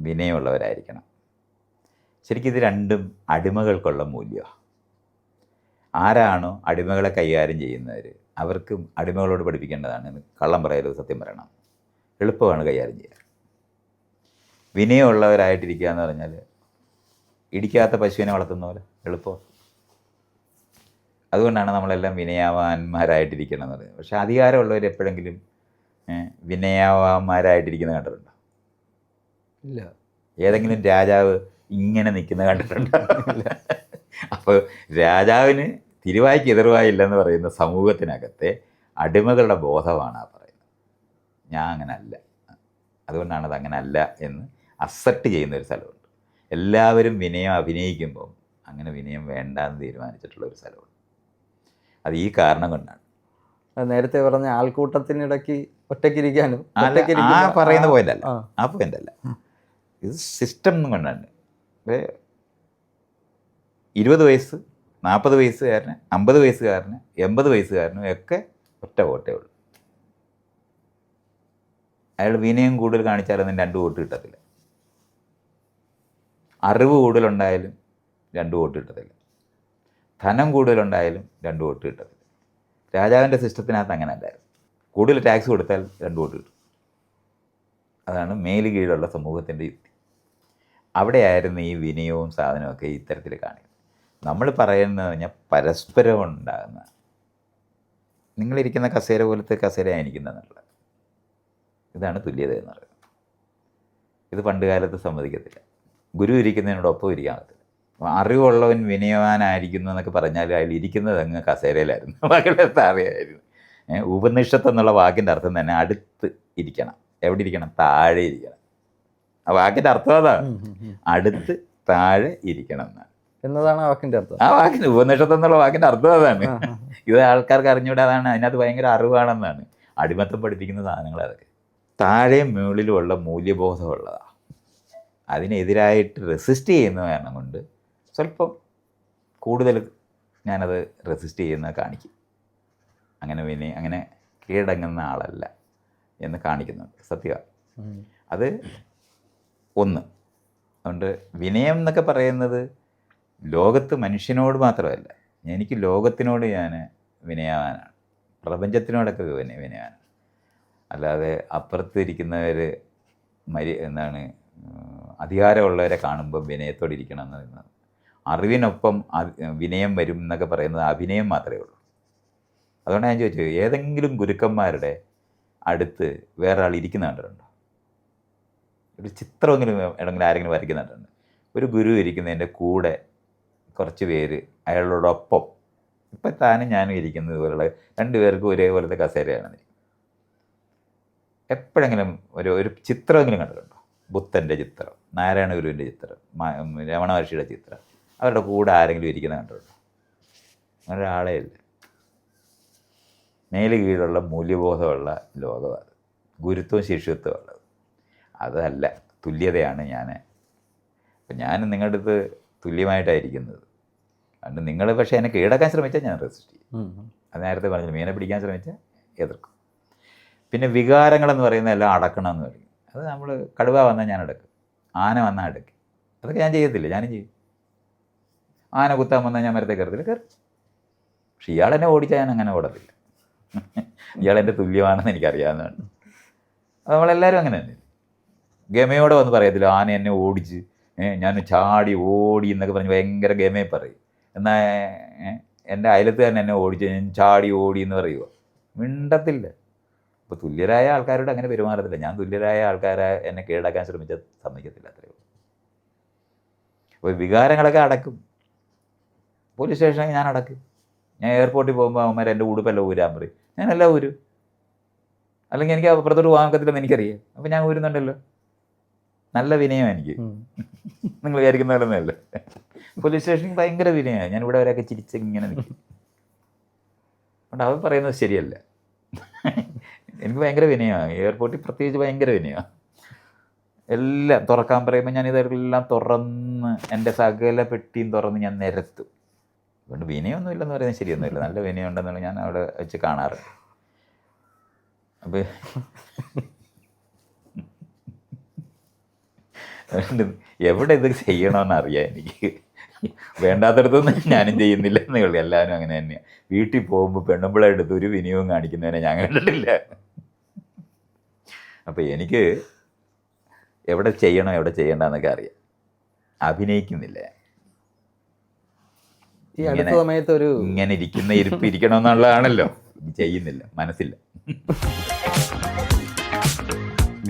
വിനയമുള്ളവരായിരിക്കണം. ശരിക്കും ഇത് രണ്ടും അടിമകൾക്കുള്ള മൂല്യമാണ് ആരാണോ അടിമകളെ കൈകാര്യം ചെയ്യുന്നവർ അവർക്ക് അടിമകളോട് പഠിപ്പിക്കേണ്ടതാണ് കള്ളം പറയരുത് സത്യം പറയണം. എളുപ്പമാണ് കൈകാര്യം ചെയ്യാൻ. വിനയമുള്ളവരായിട്ടിരിക്കുക എന്ന് പറഞ്ഞാൽ ഇടിക്കാത്ത പശുവിനെ വളർത്തുന്ന പോലെ എളുപ്പമാണ്. അതുകൊണ്ടാണ് നമ്മളെല്ലാം വിനയവാന്മാരായിട്ടിരിക്കണം എന്ന് പറയുന്നത് പക്ഷെ അധികാരമുള്ളവർ എപ്പോഴെങ്കിലും വിനയവാന്മാരായിട്ടിരിക്കുന്നത് കണ്ടിട്ടുണ്ടോ? ഇല്ല. ഏതെങ്കിലും രാജാവ് ഇങ്ങനെ നിൽക്കുന്നത് കണ്ടിട്ടുണ്ടോ? അപ്പോൾ രാജാവിന് തിരുവായ്ക്ക് എതിർവായില്ലെന്ന് പറയുന്ന സമൂഹത്തിനകത്തെ അടിമകളുടെ ബോധമാണ് ആ പറയുന്നത്. ഞാൻ അങ്ങനെ അല്ല അതുകൊണ്ടാണ് അത് അങ്ങനെ അല്ല എന്ന് അസെപ്റ്റ് ചെയ്യുന്ന ഒരു സ്ഥലമുണ്ട്. എല്ലാവരും വിനയം അഭിനയിക്കുമ്പം അങ്ങനെ വിനയം വേണ്ട എന്ന് തീരുമാനിച്ചിട്ടുള്ള ഒരു സ്ഥലമുണ്ട്. അത് ഈ കാരണം കൊണ്ടാണ്. നേരത്തെ പറഞ്ഞ ആൾക്കൂട്ടത്തിനിടയ്ക്ക് ഒറ്റയ്ക്കിരിക്കാനും അല്ല, ആ പറയുന്ന പോയിന്റ് അല്ല. ആ, പോയിന്റ് അല്ല. ഇത് സിസ്റ്റം കൊണ്ടാണ്. ഇരുപത് വയസ്സ് നാൽപ്പത് വയസ്സുകാരന് അമ്പത് വയസ്സുകാരന് എൺപത് വയസ്സുകാരനും ഒക്കെ ഒറ്റ വോട്ടേ ഉള്ളൂ. അയാൾ വിനയം കൂടുതൽ കാണിച്ചാലൊന്നും രണ്ട് വോട്ട് കിട്ടത്തില്ല. അറിവ് കൂടുതലുണ്ടായാലും രണ്ട് വോട്ട് കിട്ടത്തില്ല. ധനം കൂടുതലുണ്ടായാലും രണ്ട് വോട്ട് കിട്ടും. രാജാവിന്റെ സിസ്റ്റത്തിനകത്ത് അങ്ങനെ അല്ലായിരുന്നു. കൂടുതൽ ടാക്സ് കൊടുത്താൽ രണ്ട് വോട്ട് കിട്ടും. അതാണ് മേൽ കീഴിലുള്ള സമൂഹത്തിന്റെ യുക്തി. അവിടെയായിരുന്നു ഈ വിനയവും സാധനവും ഒക്കെ ഇത്തരത്തിൽ കാണിക്കുന്നത്. നമ്മൾ പറയുന്നത് പറഞ്ഞാൽ പരസ്പരം ഉണ്ടാകുന്ന. നിങ്ങളിരിക്കുന്ന കസേര പോലത്തെ കസേരയായിരിക്കുന്നതെന്നുള്ളത് ഇതാണ് തുല്യത എന്ന് പറയുന്നത്. ഇത് പണ്ട് കാലത്ത് സമ്മതിക്കത്തില്ല. ഗുരു ഇരിക്കുന്നതിനോടൊപ്പം ഇരിക്കാൻ പറ്റില്ല അറിവുള്ളവൻ വിനയവാനായിരിക്കുന്നു എന്നൊക്കെ പറഞ്ഞാൽ അയാൾ ഇരിക്കുന്നത് അങ്ങ് കസേരയിലായിരുന്നു. മകളെ താഴെയായിരുന്നു. ഉപനിഷത്ത് എന്നുള്ള വാക്കിന്റെ അർത്ഥം തന്നെ അടുത്ത് ഇരിക്കണം. എവിടെ ഇരിക്കണം? താഴെ ഇരിക്കണം. ആ വാക്കിന്റെ അർത്ഥം അതാണ്. അടുത്ത് താഴെ ഇരിക്കണം എന്നാണ്. എന്നതാണ് ആ വാക്കിന്റെ അർത്ഥം? ആ വാക്കിന് ഉപനിഷത്ത് എന്നുള്ള വാക്കിന്റെ അർത്ഥം അതാണ്. ഇത് ആൾക്കാർക്ക് അറിഞ്ഞുകൂടാതാണ്. അതിനകത്ത് ഭയങ്കര അറിവാണെന്നാണ്. അടിമത്തം പഠിപ്പിക്കുന്ന സാധനങ്ങൾ അതൊക്കെ. താഴെയും മുകളിലുമുള്ള മൂല്യബോധമുള്ളതാണ് അതിനെതിരായിട്ട് റെസിസ്റ്റ് ചെയ്യുന്ന കാരണം കൊണ്ട് സ്വല്പം കൂടുതൽ ഞാനത് റെസിസ്റ്റ് ചെയ്യുന്ന കാണിക്കും. അങ്ങനെ പിന്നെ അങ്ങനെ കീഴടങ്ങുന്ന ആളല്ല എന്ന് കാണിക്കുന്നുണ്ട്. സത്യമാണ് അത് ഒന്ന്. അതുകൊണ്ട് വിനയം എന്നൊക്കെ പറയുന്നത് ലോകത്ത് മനുഷ്യനോട് മാത്രമല്ല എനിക്ക് ലോകത്തിനോട് ഞാൻ വിനയവാനാണ്. പ്രപഞ്ചത്തിനോടൊക്കെ വിനയ വിനയവാനാണ്. അല്ലാതെ അപ്പുറത്ത് ഇരിക്കുന്നവർ മരി എന്താണ് അധികാരമുള്ളവരെ കാണുമ്പോൾ വിനയത്തോടെ ഇരിക്കണം എന്ന് പറയുന്നത് അറിവിനൊപ്പം വിനയം വരും എന്നൊക്കെ പറയുന്നത് അഭിനയം മാത്രമേ ഉള്ളൂ. അതുകൊണ്ട് ഞാൻ ചോദിച്ചു ഏതെങ്കിലും ഗുരുക്കന്മാരുടെ അടുത്ത് വേറെ ആൾ ഇരിക്കുന്ന കണ്ടിട്ടുണ്ടോ? ഒരു ചിത്രമെങ്കിലും എവിടെങ്കിലും ആരെങ്കിലും വരയ്ക്കുന്ന കണ്ടിട്ടുണ്ട്. ഒരു ഗുരു ഇരിക്കുന്നതിന്റെ കൂടെ കുറച്ച് പേര് അയാളോടൊപ്പം. ഇപ്പം താനും ഞാനും ഇരിക്കുന്നത് പോലുള്ള രണ്ടുപേർക്കും ഒരേപോലത്തെ കസേരയാണ് എപ്പോഴെങ്കിലും ഒരു ഒരു ചിത്രമെങ്കിലും കണ്ടിട്ടുണ്ടോ? ബുദ്ധന്റെ ചിത്രം നാരായണ ഗുരുവിന്റെ ചിത്രം രമണ മഹർഷിയുടെ ചിത്രം. അവരുടെ കൂടെ ആരെങ്കിലും ഇരിക്കുന്ന കണ്ടിട്ടുണ്ടോ? അങ്ങനെ ഒരാളേ ഇല്ല. മേൽ കീഴുള്ള മൂല്യബോധമുള്ള ലോകമാണ് ഗുരുത്വവും ശിഷ്യത്വം ഉള്ളത്. അതല്ല തുല്യതയാണ് ഞാൻ. അപ്പം ഞാൻ നിങ്ങളുടെ അടുത്ത് തുല്യമായിട്ടായിരിക്കുന്നത്. അതുകൊണ്ട് നിങ്ങൾ പക്ഷേ എന്നെ കീഴടക്കാൻ ശ്രമിച്ചാൽ ഞാൻ റെസിസ്റ്റ് ചെയ്യും. അത് നേരത്തെ പറഞ്ഞു മീനെ പിടിക്കാൻ ശ്രമിച്ചാൽ എതിർക്കും. പിന്നെ വികാരങ്ങളെന്ന് പറയുന്ന എല്ലാം അടക്കണമെന്ന് പറയും. അത് നമ്മൾ കടുവ വന്നാൽ ഞാൻ അടക്കും. ആന വന്നാൽ അടക്കും അതൊക്കെ ഞാൻ ചെയ്യത്തില്ല ഞാനും ചെയ്യും. ആന കുത്താൻ വന്നാൽ ഞാൻ മരത്തെ കയറത്തില്ല കയറി. പക്ഷെ ഇയാൾ എന്നെ ഓടിച്ചാൽ ഞാൻ അങ്ങനെ ഓടത്തില്ല. ഇയാൾ എന്റെ തുല്യമാണെന്ന് എനിക്കറിയാവുന്നതാണ്. അത് നമ്മളെല്ലാവരും അങ്ങനെ തന്നെ. ഗമയോടെ വന്ന് പറയത്തില്ല ആന എന്നെ ഓടിച്ച് ഞാൻ ചാടി ഓടി എന്നൊക്കെ പറഞ്ഞ് ഭയങ്കര ഗമയെ പറയും. എന്നാൽ എന്റെ അയലത്ത് തന്നെ എന്നെ ഓടിച്ച് ഞാൻ ചാടി ഓടി എന്ന് പറയുക മിണ്ടത്തില്ല. അപ്പോൾ തുല്യരായ ആൾക്കാരോട് അങ്ങനെ പെരുമാറത്തില്ല. ഞാൻ തുല്യരായ ആൾക്കാരെ എന്നെ കീഴടക്കാൻ ശ്രമിച്ചാൽ സമ്മതിക്കത്തില്ല അത്രേ ഉള്ളൂ. അപ്പോൾ വികാരങ്ങളൊക്കെ അടക്കും. പോലീസ് സ്റ്റേഷനിൽ ഞാൻ അടക്ക്. ഞാൻ എയർപോർട്ടിൽ പോകുമ്പോൾ അവന്മാർ എന്റെ ഉടുപ്പെല്ലാം ഊരാൻ പറയും. ഞാനെല്ലാം ഊരും. അല്ലെങ്കിൽ എനിക്ക് അപ്പുറത്തോട്ട് പോകാൻ ഒക്കത്തില്ലെന്ന് എനിക്കറിയാം. അപ്പം ഞാൻ ഊരുന്നുണ്ടല്ലോ. നല്ല വിനയം എനിക്ക്. നിങ്ങൾ വിചാരിക്കുന്ന പോലെ ഒന്നുമല്ല. പോലീസ് സ്റ്റേഷനിൽ ഭയങ്കര വിനയമാണ്. ഞാൻ ഇവിടെ വരെയൊക്കെ ചിരിച്ച് ഇങ്ങനെ നിൽക്കും. അതുകൊണ്ട് അവർ പറയുന്നത് ശരിയല്ല. എനിക്ക് ഭയങ്കര വിനയമാണ്. എയർപോർട്ടിൽ പ്രത്യേകിച്ച് ഭയങ്കര വിനയമാണ്. എല്ലാം തുറക്കാൻ പറയുമ്പോൾ ഞാൻ ഇതെല്ലാം തുറന്ന് എന്റെ സകല പെട്ടിയും തുറന്ന് ഞാൻ നിരത്തും. അതുകൊണ്ട് വിനയൊന്നും ഇല്ലെന്ന് പറയുന്നത് ശരിയൊന്നുമില്ല. നല്ല വിനയം ഉണ്ടെന്നുള്ള ഞാൻ അവിടെ വെച്ച് കാണാറ്. അപ്പോൾ എവിടെ ഇത് ചെയ്യണമെന്ന് അറിയാം എനിക്ക്. വേണ്ടാത്തടത്തൊന്നും ഞാനും ചെയ്യുന്നില്ല എന്നേ ഉള്ളൂ. എല്ലാവരും അങ്ങനെ തന്നെയാണ് വീട്ടിൽ പോകുമ്പോൾ പെണ്ണുമ്പിളെടുത്ത് ഒരു വിനിയോഗം കാണിക്കുന്നതിനെ ഞാൻ കണ്ടിട്ടില്ല. അപ്പോൾ എനിക്ക് എവിടെ ചെയ്യണം എവിടെ ചെയ്യണ്ടെന്നൊക്കെ അറിയാം. അഭിനയിക്കുന്നില്ല ഈ അടുത്ത സമയത്ത് ഒരു ഇങ്ങനെ ഇരിക്കുന്ന ഇരിപ്പ് ഇരിക്കണമെന്നുള്ളതാണല്ലോ. ചെയ്യുന്നില്ല. മനസ്സില്ല.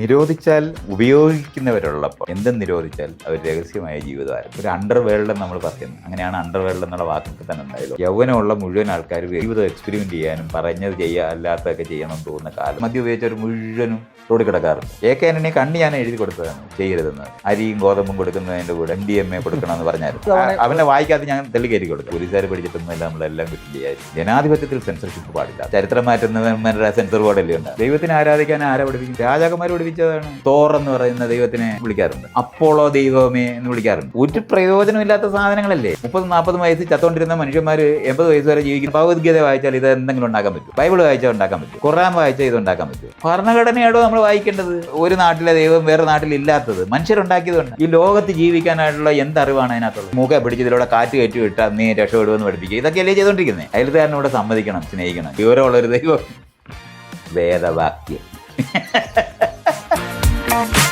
നിരോധിച്ചാൽ ഉപയോഗിക്കുന്നവരുള്ളപ്പോൾ എന്തും നിരോധിച്ചാൽ അവർ രഹസ്യമായ ജീവിതമായിരുന്നു ഒരു അണ്ടർ വേൾഡ് നമ്മൾ പറയുന്നത് അങ്ങനെയാണ് അണ്ടർ വേൾഡ് എന്നുള്ള വാക്കൊക്കെ തന്നെ ഉണ്ടായത്. യൗവനമുള്ള മുഴുവൻ ആൾക്കാർ ജീവിതം എക്സ്പെരിമെന്റ് ചെയ്യാനും പറഞ്ഞത് ചെയ്യുക അല്ലാത്തതൊക്കെ ചെയ്യണമെന്ന് തോന്നുന്ന കാലം. മദ്യം ഉപയോഗിച്ചവർ മുഴുവനും റോഡ് കിടക്കാറുണ്ട്. എ കെ ആന്റണി കണ്ണ് ഞാൻ എഴുതി കൊടുത്തതാണ് ചെയ്യരുതെന്ന്. അരിയും ഗോതമ്പും കൊടുക്കുന്നതിന്റെ കൂടെ എം ഡി എം എ കൊടുക്കണമെന്ന് പറഞ്ഞായിരുന്നു. അവന്റെ വായിക്കാതെ ഞാൻ തെളി കയറി കൊടുക്കും പോലീസുകാർ പഠിച്ചിട്ടൊന്നുമില്ല നമ്മളെല്ലാം കിട്ടും ചെയ്യായിരുന്നു ജനാധിപത്യത്തിൽ സെൻസർഷിപ്പ് പാടില്ല. ചരിത്രം മാറ്റുന്നവന്മാരുടെ സെൻസർ ബോർഡല്ലേ ഉണ്ട്? ദൈവത്തിനെ ആരാധിക്കാൻ ആരാ പഠിപ്പിക്കും? രാജാക്കന്മാർ പഠിപ്പിച്ചതാണ് തോർ എന്ന് പറയുന്ന ദൈവത്തിനെ വിളിക്കാറുണ്ട്. അപ്പോളോ ദൈവമേ എന്ന് വിളിക്കാറുണ്ട്. ഒരു പ്രയോജനമില്ലാത്ത സാധനങ്ങളല്ലേ? മുപ്പത് നാൽപ്പത് വയസ്സ് ചത്തോണ്ടിരുന്ന മനുഷ്യന്മാർ എൺപത് വയസ്സ് വരെ ജീവിക്കുന്ന. ഭഗവത്ഗീത വായിച്ചാൽ ഇത് എന്തെങ്കിലും ഉണ്ടാക്കാൻ പറ്റും ബൈബിൾ വായിച്ചാൽ ഉണ്ടാക്കാൻ പറ്റും ഖുറാൻ വായിച്ചാൽ ഇത് ഉണ്ടാക്കാൻ പറ്റും ഭരണഘടനയാണോ നമ്മൾ വായിക്കേണ്ടത്? ഒരു നാട്ടിലെ ദൈവം വേറെ നാട്ടിൽ ഇല്ലാത്തത്. മനുഷ്യരുണ്ടാക്കിയതുകൊണ്ട്. ഈ ലോകത്ത് ജീവിക്കാനായിട്ടുള്ള എന്തറിവാണ് അതിനകത്തുള്ളത്? മൂക്ക പിടിച്ചതിലൂടെ കാറ്റ് കയറ്റി വിട്ടാൽ നീ രക്ഷപ്പെടുമെന്ന് പഠിപ്പിക്കുക. ഇതൊക്കെയല്ലേ ചെയ്തുകൊണ്ടിരിക്കുന്നത് അയൽക്കാരനോട് സമ്മതിക്കണം സ്നേഹിക്കണം. വിവരമുള്ളൊരു ദൈവം. വേദവാക്യം. Bye.